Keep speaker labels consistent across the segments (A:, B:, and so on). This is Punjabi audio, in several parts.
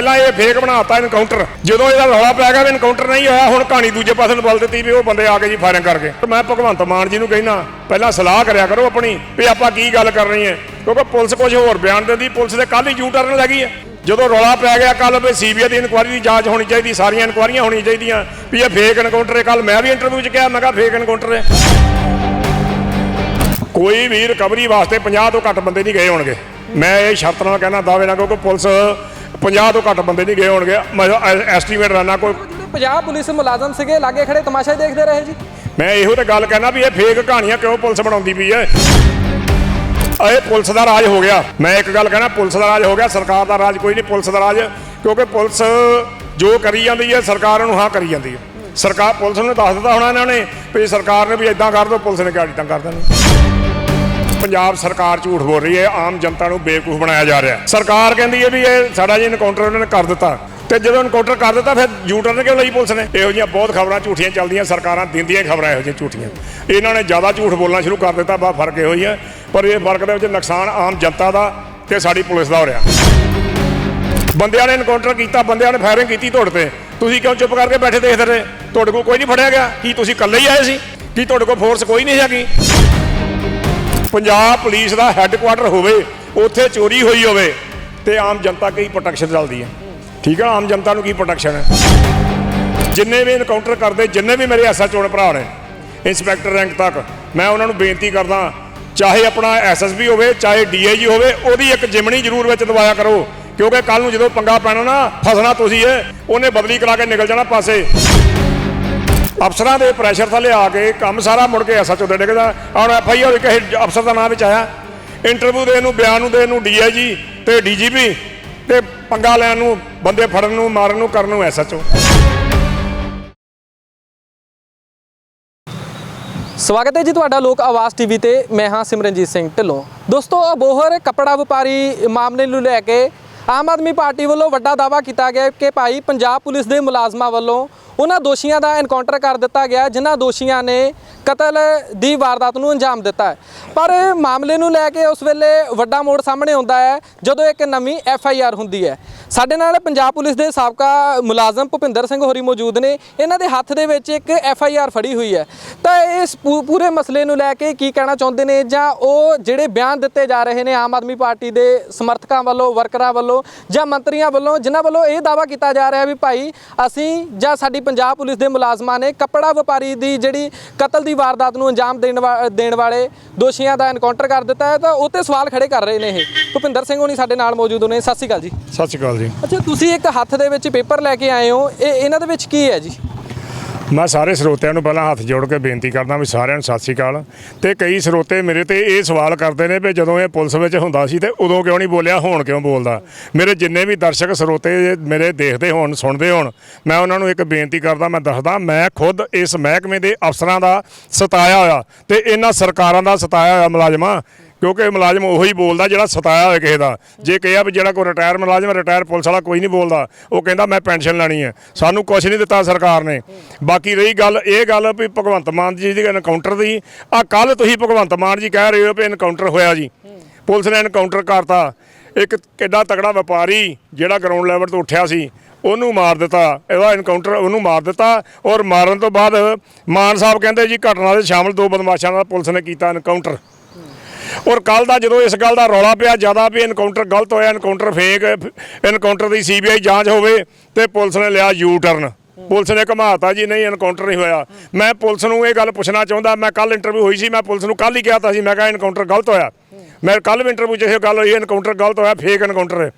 A: ਪਹਿਲਾਂ ਇਹ ਫੇਕ ਬਣਾਤਾ ਇਨਕਾਊਂਟਰ ਜਦੋਂ ਇਹਦਾ ਰੌਲਾ ਪੈ ਗਿਆ ਵੀ ਐਨਕਾਊਂਟਰ ਨਹੀਂ ਹੋਇਆ, ਹੁਣ ਕਹਾਣੀ ਦੂਜੇ ਪਾਸੇ ਨੂੰ ਬਦਲ ਦਿੱਤੀ ਵੀ ਉਹ ਬੰਦੇ ਆ ਕੇ ਜੀ ਫਾਇਰਿੰਗ ਕਰਕੇ। ਮੈਂ ਭਗਵੰਤ ਮਾਨ ਜੀ ਨੂੰ ਕਹਿਣਾ ਪਹਿਲਾਂ ਸਲਾਹ ਕਰਿਆ ਕਰੋ ਆਪਣੀ ਵੀ ਆਪਾਂ ਕੀ ਗੱਲ ਕਰਨੀ ਹੈ। ਕਿਉਂਕਿ ਪੁਲਿਸ ਕੁਝ ਹੋਰ ਬਿਆਨ ਦਿੰਦੀ, ਪੁਲਿਸ ਦੇ ਕੱਲ ਹੀ ਯੂ ਟਰਨ ਲੱਗੀ ਹੈ। ਜਦੋਂ ਰੌਲਾ ਪੈ ਗਿਆ ਕੱਲ ਵੀ ਸੀਬੀਆਈ ਦੀ ਇਨਕੁਆਇਰੀ ਦੀ ਜਾਂਚ ਹੋਣੀ ਚਾਹੀਦੀ, ਸਾਰੀਆਂ ਇਨਕੁਆਇਰੀਆਂ ਹੋਣੀਆਂ ਚਾਹੀਦੀਆਂ ਵੀ ਇਹ ਫੇਕ ਇਨਕਾਊਂਟਰ ਹੈ। ਕੱਲ ਮੈਂ ਵੀ ਇੰਟਰਵਿਊ 'ਚ ਕਿਹਾ, ਮੈਂ ਕਿਹਾ ਫੇਕ ਇਨਕਾਊਂਟਰ ਹੈ। ਕੋਈ ਵੀ ਰਿਕਵਰੀ ਵਾਸਤੇ 50 ਤੋਂ ਘੱਟ ਬੰਦੇ ਨਹੀਂ ਗਏ ਹੋਣਗੇ। ਮੈਂ ਇਹ ਸ਼ਰਤ ਨਾਲ ਕਹਿਣਾ ਦਾਅਵੇ ਨਾਲ, ਕਿਉਂਕਿ ਪੁਲਿਸ 50 ਤੋਂ ਘੱਟ ਬੰਦੇ ਨਹੀਂ ਗਏ ਹੋਣਗੇ। ਮੈਂ ਐਸਟੀਮੇਟ ਰਾਣਾ ਕੋਈ
B: 50 ਪੁਲਿਸ ਮੁਲਾਜ਼ਮ ਸੀਗੇ ਲਾਗੇ ਖੜੇ ਤਮਾਸ਼ਾ ਹੀ ਦੇਖਦੇ ਰਹੇ ਜੀ।
A: ਮੈਂ ਇਹੋ ਤੇ ਗੱਲ ਕਹਿਣਾ ਵੀ ਇਹ ਫੇਕ ਕਹਾਣੀਆਂ ਕਿਉਂ ਪੁਲਿਸ ਬਣਾਉਂਦੀ ਪਈ ਹੈ? ਇਹ ਪੁਲਿਸ ਦਾ ਰਾਜ ਹੋ ਗਿਆ। ਮੈਂ ਇੱਕ ਗੱਲ ਕਹਿਣਾ ਪੁਲਿਸ ਦਾ ਰਾਜ ਹੋ ਗਿਆ ਸਰਕਾਰ ਦਾ ਰਾਜ ਕੋਈ ਨਹੀਂ ਪੁਲਿਸ ਦਾ ਰਾਜ ਕਿਉਂਕਿ ਪੁਲਿਸ ਜੋ ਕਰੀ ਜਾਂਦੀ ਹੈ ਸਰਕਾਰ ਨੂੰ ਹਾਂ ਕਰੀ ਜਾਂਦੀ ਹੈ। ਸਰਕਾਰ ਪੁਲਿਸ ਨੂੰ ਦੱਸ ਦਿੱਤਾ ਹੋਣਾ ਇਹਨਾਂ ਨੇ ਵੀ ਸਰਕਾਰ ਨੇ ਵੀ ਇਦਾਂ ਕਰ ਦੋ ਪੁਲਿਸ ਨੇ ਕਿਹਾ ਇਦਾਂ ਕਰ ਦੇਣੀ। ਪੰਜਾਬ ਸਰਕਾਰ ਝੂਠ ਬੋਲ ਰਹੀ ਹੈ, ਆਮ ਜਨਤਾ ਨੂੰ ਬੇਵਕੂਫ ਬਣਾਇਆ ਜਾ ਰਿਹਾ ਸਰਕਾਰ ਕਹਿੰਦੀ ਹੈ ਵੀ ਇਹ ਸਾਡਾ ਜੀ ਇਨਕਾਊਂਟਰ ਉਹਨਾਂ ਨੇ ਕਰ ਦਿੱਤਾ। ਤੇ ਜਦੋਂ ਇਨਕਾਊਂਟਰ ਕਰ ਦਿੱਤਾ, ਫਿਰ ਯੂਟਰਨ ਕਿਉਂ ਲਈ ਪੁਲਿਸ ਨੇ? ਇਹੋ ਜਿਹੀਆਂ ਬਹੁਤ ਖਬਰਾਂ ਝੂਠੀਆਂ ਚੱਲਦੀਆਂ, ਸਰਕਾਰਾਂ ਦਿੰਦੀਆਂ ਖਬਰਾਂ ਇਹੋ ਜਿਹੀਆਂ ਝੂਠੀਆਂ। ਇਹਨਾਂ ਨੇ ਜ਼ਿਆਦਾ ਝੂਠ ਬੋਲਣਾ ਸ਼ੁਰੂ ਕਰ ਦਿੱਤਾ ਬਾ ਫ਼ਰਕ ਇਹੋ ਹੀ ਹੈ। ਪਰ ਇਹ ਫ਼ਰਕ ਦੇ ਵਿੱਚ ਨੁਕਸਾਨ ਆਮ ਜਨਤਾ ਦਾ ਤੇ ਸਾਡੀ ਪੁਲਿਸ ਦਾ ਹੋ ਰਿਹਾ। ਬੰਦਿਆਂ ਨੇ ਇਨਕਾਊਂਟਰ ਕੀਤਾ, ਬੰਦਿਆਂ ਨੇ ਫਾਇਰਿੰਗ ਕੀਤੀ ਤੁਹਾਡੇ ਤੇ। ਤੁਸੀਂ ਕਿਉਂ ਚੁੱਪ ਕਰਕੇ ਬੈਠੇ ਦੇਖਦੇ ਰਹੇ? ਤੁਹਾਡੇ ਕੋਲ ਕੋਈ ਨਹੀਂ ਫੜਿਆ ਗਿਆ। ਕੀ ਤੁਸੀਂ ਇਕੱਲੇ ਹੀ ਆਏ ਸੀ? ਕੀ ਤੁਹਾਡੇ ਕੋਲ ਫੋਰਸ ਕੋਈ ਨਹੀਂ ਹੈਗੀ? ਪੰਜਾਬ ਪੁਲਿਸ ਦਾ ਹੈੱਡਕੁਆਟਰ ਹੋਵੇ, ਉੱਥੇ ਚੋਰੀ ਹੋਈ ਹੋਵੇ, ਤੇ ਆਮ ਜਨਤਾ ਕੀ ਪ੍ਰੋਟੈਕਸ਼ਨ ਚੱਲਦੀ ਹੈ। ਠੀਕ ਹੈ ਆਮ ਜਨਤਾ ਨੂੰ ਕੀ ਪ੍ਰੋਟੈਕਸ਼ਨ ਹੈ? ਜਿੰਨੇ ਵੀ ਐਨਕਾਊਂਟਰ ਕਰਦੇ, ਜਿੰਨੇ ਵੀ ਮੇਰੇ ਐਸਐਚਓ ਨੇ ਭਰਾ ਨੇ ਇੰਸਪੈਕਟਰ ਰੈਂਕ ਤੱਕ, ਮੈਂ ਉਹਨਾਂ ਨੂੰ ਬੇਨਤੀ ਕਰਦਾ, ਚਾਹੇ ਆਪਣਾ ਐਸਐਸਪੀ ਹੋਵੇ, ਚਾਹੇ ਡੀਆਈਜੀ ਹੋਵੇ, ਉਹਦੀ ਇੱਕ ਜਿਮਣੀ ਜ਼ਰੂਰ ਵਿੱਚ ਦਵਾਇਆ ਕਰੋ, ਕਿਉਂਕਿ ਕੱਲ ਨੂੰ ਜਦੋਂ ਪੰਗਾ ਪੈਣਾ ਨਾ, ਫਸਣਾ ਤੁਸੀਂ ਏ ਉਹਨੇ ਬਦਲੀ ਕਰਾ ਕੇ ਨਿਕਲ ਜਾਣਾ ਪਾਸੇ। ਅਫਸਰਾਂ ਦੇ ਪ੍ਰੈਸ਼ਰ ਥੱਲੇ ਆ ਕੇ ਕੰਮ ਸਾਰਾ ਮੁੜ ਕੇ ਐਸਐਚਓ ਦੇ ਡਿੱਗਦਾ। ਹੁਣ ਐਫਆਈਆਰ ਕਿਸੇ ਅਫਸਰ ਦਾ ਨਾਮ ਵਿੱਚ ਆਇਆ। ਇੰਟਰਵਿਊ ਦੇਣ ਨੂੰ, ਬਿਆਨ ਨੂੰ ਦੇਣ ਨੂੰ ਡੀਆਈਜੀ ਤੇ ਡੀਜੀਪੀ ਤੇ ਪੰਗਾ ਲੈਣ ਨੂੰ, ਬੰਦੇ ਫੜਨ ਨੂੰ, ਮਾਰਨ ਨੂੰ, ਕਰਨ ਨੂੰ ਐਸਐਚਓ।
B: ਸਵਾਗਤ ਹੈ ਜੀ ਤੁਹਾਡਾ ਲੋਕ ਆਵਾਜ਼ ਟੀਵੀ ਤੇ। ਮੈਂ ਹਾਂ ਸਿਮਰਨਜੀਤ ਸਿੰਘ ਢਿੱਲੋਂ। ਦੋਸਤੋ, ਅਬੋਹਰ ਕੱਪੜਾ ਵਪਾਰੀ ਮਾਮਲੇ ਨੂੰ ਲੈ ਕੇ ਆਮ ਆਦਮੀ ਪਾਰਟੀ ਵੱਲੋਂ ਵੱਡਾ ਦਾਅਵਾ ਕੀਤਾ ਗਿਆ ਕਿ ਭਾਈ ਪੰਜਾਬ ਪੁਲਿਸ ਦੇ ਮੁਲਾਜ਼ਮਾਂ ਵੱਲੋਂ ਉਹਨਾਂ ਦੋਸ਼ੀਆਂ ਦਾ ਐਨਕਾਊਂਟਰ ਕਰ ਦਿੱਤਾ ਗਿਆ, ਜਿਨ੍ਹਾਂ ਦੋਸ਼ੀਆਂ ਨੇ ਕਤਲ ਦੀ ਵਾਰਦਾਤ ਨੂੰ ਅੰਜਾਮ ਦਿੱਤਾ ਪਰ ਮਾਮਲੇ ਨੂੰ ਲੈ ਕੇ ਉਸ ਵੇਲੇ ਵੱਡਾ ਮੋੜ ਸਾਹਮਣੇ ਆਉਂਦਾ ਹੈ, ਜਦੋਂ ਇੱਕ ਨਵੀਂ ਐਫ ਆਈ ਆਰ ਹੁੰਦੀ ਹੈ। ਸਾਡੇ ਨਾਲ ਪੰਜਾਬ ਪੁਲਿਸ ਦੇ ਸਾਬਕਾ ਮੁਲਾਜ਼ਮ ਭੁਪਿੰਦਰ ਸਿੰਘ ਹੋਰੀ ਮੌਜੂਦ ਨੇ। ਇਹਨਾਂ ਦੇ ਹੱਥ ਦੇ ਵਿੱਚ ਇੱਕ ਐਫ ਆਈ ਆਰ ਫੜੀ ਹੋਈ ਹੈ। ਤਾਂ ਇਸ ਪੂ- ਪੂਰੇ ਮਸਲੇ ਨੂੰ ਲੈ ਕੇ ਕੀ ਕਹਿਣਾ ਚਾਹੁੰਦੇ ਨੇ, ਜਾਂ ਉਹ ਜਿਹੜੇ ਬਿਆਨ ਦਿੱਤੇ ਜਾ ਰਹੇ ਨੇ ਆਮ ਆਦਮੀ ਪਾਰਟੀ ਦੇ ਸਮਰਥਕਾਂ ਵੱਲੋਂ, ਵਰਕਰਾਂ ਵੱਲੋਂ, ਜਾਂ ਮੰਤਰੀਆਂ ਵੱਲੋਂ, ਜਿਨ੍ਹਾਂ ਵੱਲੋਂ ਇਹ ਦਾਅਵਾ ਕੀਤਾ ਜਾ ਰਿਹਾ ਵੀ ਭਾਈ ਅਸੀਂ ਜਾਂ ਸਾਡੀ ਪੰਜਾਬ ਪੁਲਿਸ ਦੇ ਮੁਲਾਜ਼ਮਾਂ ਨੇ ਕੱਪੜਾ ਵਪਾਰੀ ਦੀ ਜਿਹੜੀ ਕਤਲ ਦੀ ਵਾਰਦਾਤ ਨੂੰ ਅੰਜਾਮ ਦੇਣ ਦੇਣ ਵਾਲੇ ਦੋਸ਼ੀਆਂ ਦਾ ਐਨਕਾਊਂਟਰ ਕਰ ਦਿੱਤਾ ਹੈ ਤਾਂ ਉਹ ਤੇ ਸਵਾਲ ਖੜੇ ਕਰ ਰਹੇ ਨੇ ਇਹ। ਭੁਪਿੰਦਰ ਸਿੰਘ ਹੋਣੀ ਸਾਡੇ ਨਾਲ ਮੌਜੂਦ ਨੇ। ਸਤਿ ਸ਼੍ਰੀ ਅਕਾਲ ਜੀ।
A: ਸਤਿ ਸ਼੍ਰੀ ਅਕਾਲ ਜੀ।
B: ਅੱਛਾ ਤੁਸੀਂ ਇੱਕ ਹੱਥ ਦੇ ਵਿੱਚ ਪੇਪਰ ਲੈ ਕੇ ਆਏ ਹੋ। ਇਹ ਇਹਨਾਂ ਦੇ ਵਿੱਚ ਕੀ ਹੈ ਜੀ?
A: ਮੈਂ ਸਾਰੇ ਸਰੋਤਿਆਂ ਨੂੰ ਪਹਿਲਾਂ ਹੱਥ ਜੋੜ ਕੇ ਬੇਨਤੀ ਕਰਦਾ ਵੀ ਸਾਰਿਆਂ ਨੂੰ ਸਤਿ ਸ਼੍ਰੀ ਅਕਾਲ। ਤੇ ਕਈ ਸਰੋਤੇ ਮੇਰੇ ਤੇ ਇਹ ਸਵਾਲ ਕਰਦੇ ਨੇ ਵੀ ਜਦੋਂ ਇਹ ਪੁਲਿਸ ਵਿੱਚ ਹੁੰਦਾ ਸੀ ਤੇ ਉਦੋਂ ਕਿਉਂ ਨਹੀਂ ਬੋਲਿਆ, ਹੁਣ ਕਿਉਂ ਬੋਲਦਾ? ਮੇਰੇ ਜਿੰਨੇ ਵੀ ਦਰਸ਼ਕ ਸਰੋਤੇ ਮੇਰੇ ਦੇਖਦੇ ਹੋਣ, ਸੁਣਦੇ ਹੋਣ, ਮੈਂ ਉਹਨਾਂ ਨੂੰ ਇੱਕ ਬੇਨਤੀ ਕਰਦਾ, ਮੈਂ ਦੱਸਦਾ, ਮੈਂ ਖੁਦ ਇਸ ਮਹਿਕਮੇ ਦੇ ਅਫਸਰਾਂ ਦਾ ਸਤਾਇਆ ਹੋਇਆ ਤੇ ਇਹਨਾਂ ਸਰਕਾਰਾਂ ਦਾ ਸਤਾਇਆ ਹੋਇਆ ਮੁਲਾਜ਼ਮਾਂ। ਕਿਉਂਕਿ ਮੁਲਾਜ਼ਮ ਉਹੀ ਬੋਲਦਾ ਜਿਹੜਾ ਸਤਾਇਆ ਹੋਇਆ ਕਿਸੇ ਦਾ। ਜੇ ਕਿਹਾ ਵੀ ਜਿਹੜਾ ਕੋਈ ਰਿਟਾਇਰ ਮੁਲਾਜ਼ਮ ਰਿਟਾਇਰ ਪੁਲਿਸ ਵਾਲਾ ਕੋਈ ਨਹੀਂ ਬੋਲਦਾ। ਉਹ ਕਹਿੰਦਾ, ਮੈਂ ਪੈਨਸ਼ਨ ਲੈਣੀ ਹੈ। ਸਾਨੂੰ ਕੁਝ ਨਹੀਂ ਦਿੱਤਾ ਸਰਕਾਰ ਨੇ। ਬਾਕੀ ਰਹੀ ਗੱਲ, ਇਹ ਗੱਲ ਵੀ ਭਗਵੰਤ ਮਾਨ ਜੀ ਦੀ ਐਨਕਾਊਂਟਰ ਦੀ। ਆ ਕੱਲ ਤੁਸੀਂ ਭਗਵੰਤ ਮਾਨ ਜੀ ਕਹਿ ਰਹੇ ਹੋ ਵੀ ਐਨਕਾਊਂਟਰ ਹੋਇਆ ਜੀ। ਪੁਲਿਸ ਨੇ ਐਨਕਾਊਂਟਰ ਕਰਤਾ। ਇੱਕ ਕਿੱਡਾ ਤਕੜਾ ਵਪਾਰੀ ਜਿਹੜਾ ਗਰਾਊਂਡ ਲੈਵਲ ਤੋਂ ਉੱਠਿਆ ਸੀ, ਉਹਨੂੰ ਮਾਰ ਦਿੱਤਾ। ਇਹਦਾ ਐਨਕਾਊਂਟਰ ਉਹਨੂੰ ਮਾਰ ਦਿੱਤਾ ਔਰ ਮਾਰਨ ਤੋਂ ਬਾਅਦ ਮਾਨ ਸਾਹਿਬ ਕਹਿੰਦੇ ਜੀ, ਘਟਨਾ ਦੇ ਸ਼ਾਮਲ ਦੋ ਬਦਮਾਸ਼ਾਂ ਦਾ ਪੁਲਿਸ ਨੇ ਕੀਤਾ ਐਨਕਾਊਂਟਰ ਔਰ ਕੱਲ ਦਾ ਜਦੋਂ ਇਸ ਗੱਲ ਦਾ ਰੌਲਾ ਪਿਆ, ਜ਼ਿਆਦਾ ਵੀ ਐਨਕਾਊਂਟਰ ਗਲਤ ਹੋਇਆ ਐਨਕਾਊਂਟਰ ਫੇਕ ਐਨਕਾਊਂਟਰ ਦੀ ਸੀਬੀਆਈ ਜਾਂਚ ਹੋਵੇ ਤੇ ਪੁਲਿਸ ਨੇ ਲਿਆ ਯੂ ਟਰਨ ਪੁਲਿਸ ਨੇ ਘਮਾਤਾ ਜੀ, ਨਹੀਂ ਐਨਕਾਊਂਟਰ ਨਹੀਂ ਹੋਇਆ। ਮੈਂ ਪੁਲਿਸ ਨੂੰ ਇਹ ਗੱਲ ਪੁੱਛਣਾ ਚਾਹੁੰਦਾ, ਮੈਂ ਕੱਲ ਇੰਟਰਵਿਊ ਹੋਈ ਸੀ, ਮੈਂ ਪੁਲਿਸ ਨੂੰ ਕੱਲ ਹੀ ਕਿਹਾ ਤਾਂ ਸੀ, ਮੈਂ ਕਿਹਾ ਐਨਕਾਊਂਟਰ ਗਲਤ ਹੋਇਆ। ਮੈਂ ਕੱਲ ਵੀ ਇੰਟਰਵਿਊ 'ਚ ਇਹ ਗੱਲ ਹੋਈ ਐਨਕਾਊਂਟਰ ਗਲਤ ਹੋਇਆ ਫੇਕ ਐਨਕਾਊਂਟਰ ਹੈ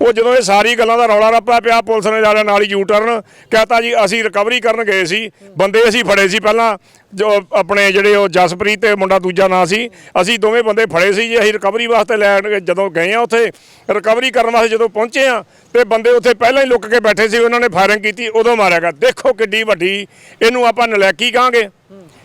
A: ਉਹ ਜਦੋਂ ਇਹ ਸਾਰੀ ਗੱਲਾਂ ਦਾ ਰੌਲਾ ਰੱਪਾ ਪਿਆ, ਪੁਲਿਸ ਨੇ ਜਾ ਨਾਲ ਹੀ ਯੂ ਟਰਨ ਕਹਤਾ ਜੀ, ਅਸੀਂ ਰਿਕਵਰੀ ਕਰਨ ਗਏ ਸੀ, ਬੰਦੇ ਅਸੀਂ ਫੜੇ ਸੀ ਪਹਿਲਾਂ, ਜੋ ਆਪਣੇ ਜਿਹੜੇ ਉਹ ਜਸਪ੍ਰੀਤ ਤੇ ਮੁੰਡਾ ਦੂਜਾ ਨਾਂ ਸੀ, ਅਸੀਂ ਦੋਵੇਂ ਬੰਦੇ ਫੜੇ ਸੀ ਜੀ, ਅਸੀਂ ਰਿਕਵਰੀ ਵਾਸਤੇ ਲੈਣ ਗਏ- ਜਦੋਂ ਗਏ ਆ ਉੱਥੇ ਰਿਕਵਰੀ ਕਰਨ ਵਾਸਤੇ ਜਦੋਂ ਪਹੁੰਚੇ ਆ, ਤੇ ਬੰਦੇ ਉੱਥੇ ਪਹਿਲਾਂ ਹੀ ਲੁੱਕ ਕੇ ਬੈਠੇ ਸੀ, ਉਹਨਾਂ ਨੇ ਫਾਇਰਿੰਗ ਕੀਤੀ, ਉਦੋਂ ਮਾਰਿਆ ਗਿਆ। ਦੇਖੋ ਕਿੱਡੀ ਵੱਡੀ, ਇਹਨੂੰ ਆਪਾਂ ਨਲੈਕੀ ਕਹਾਂਗੇ,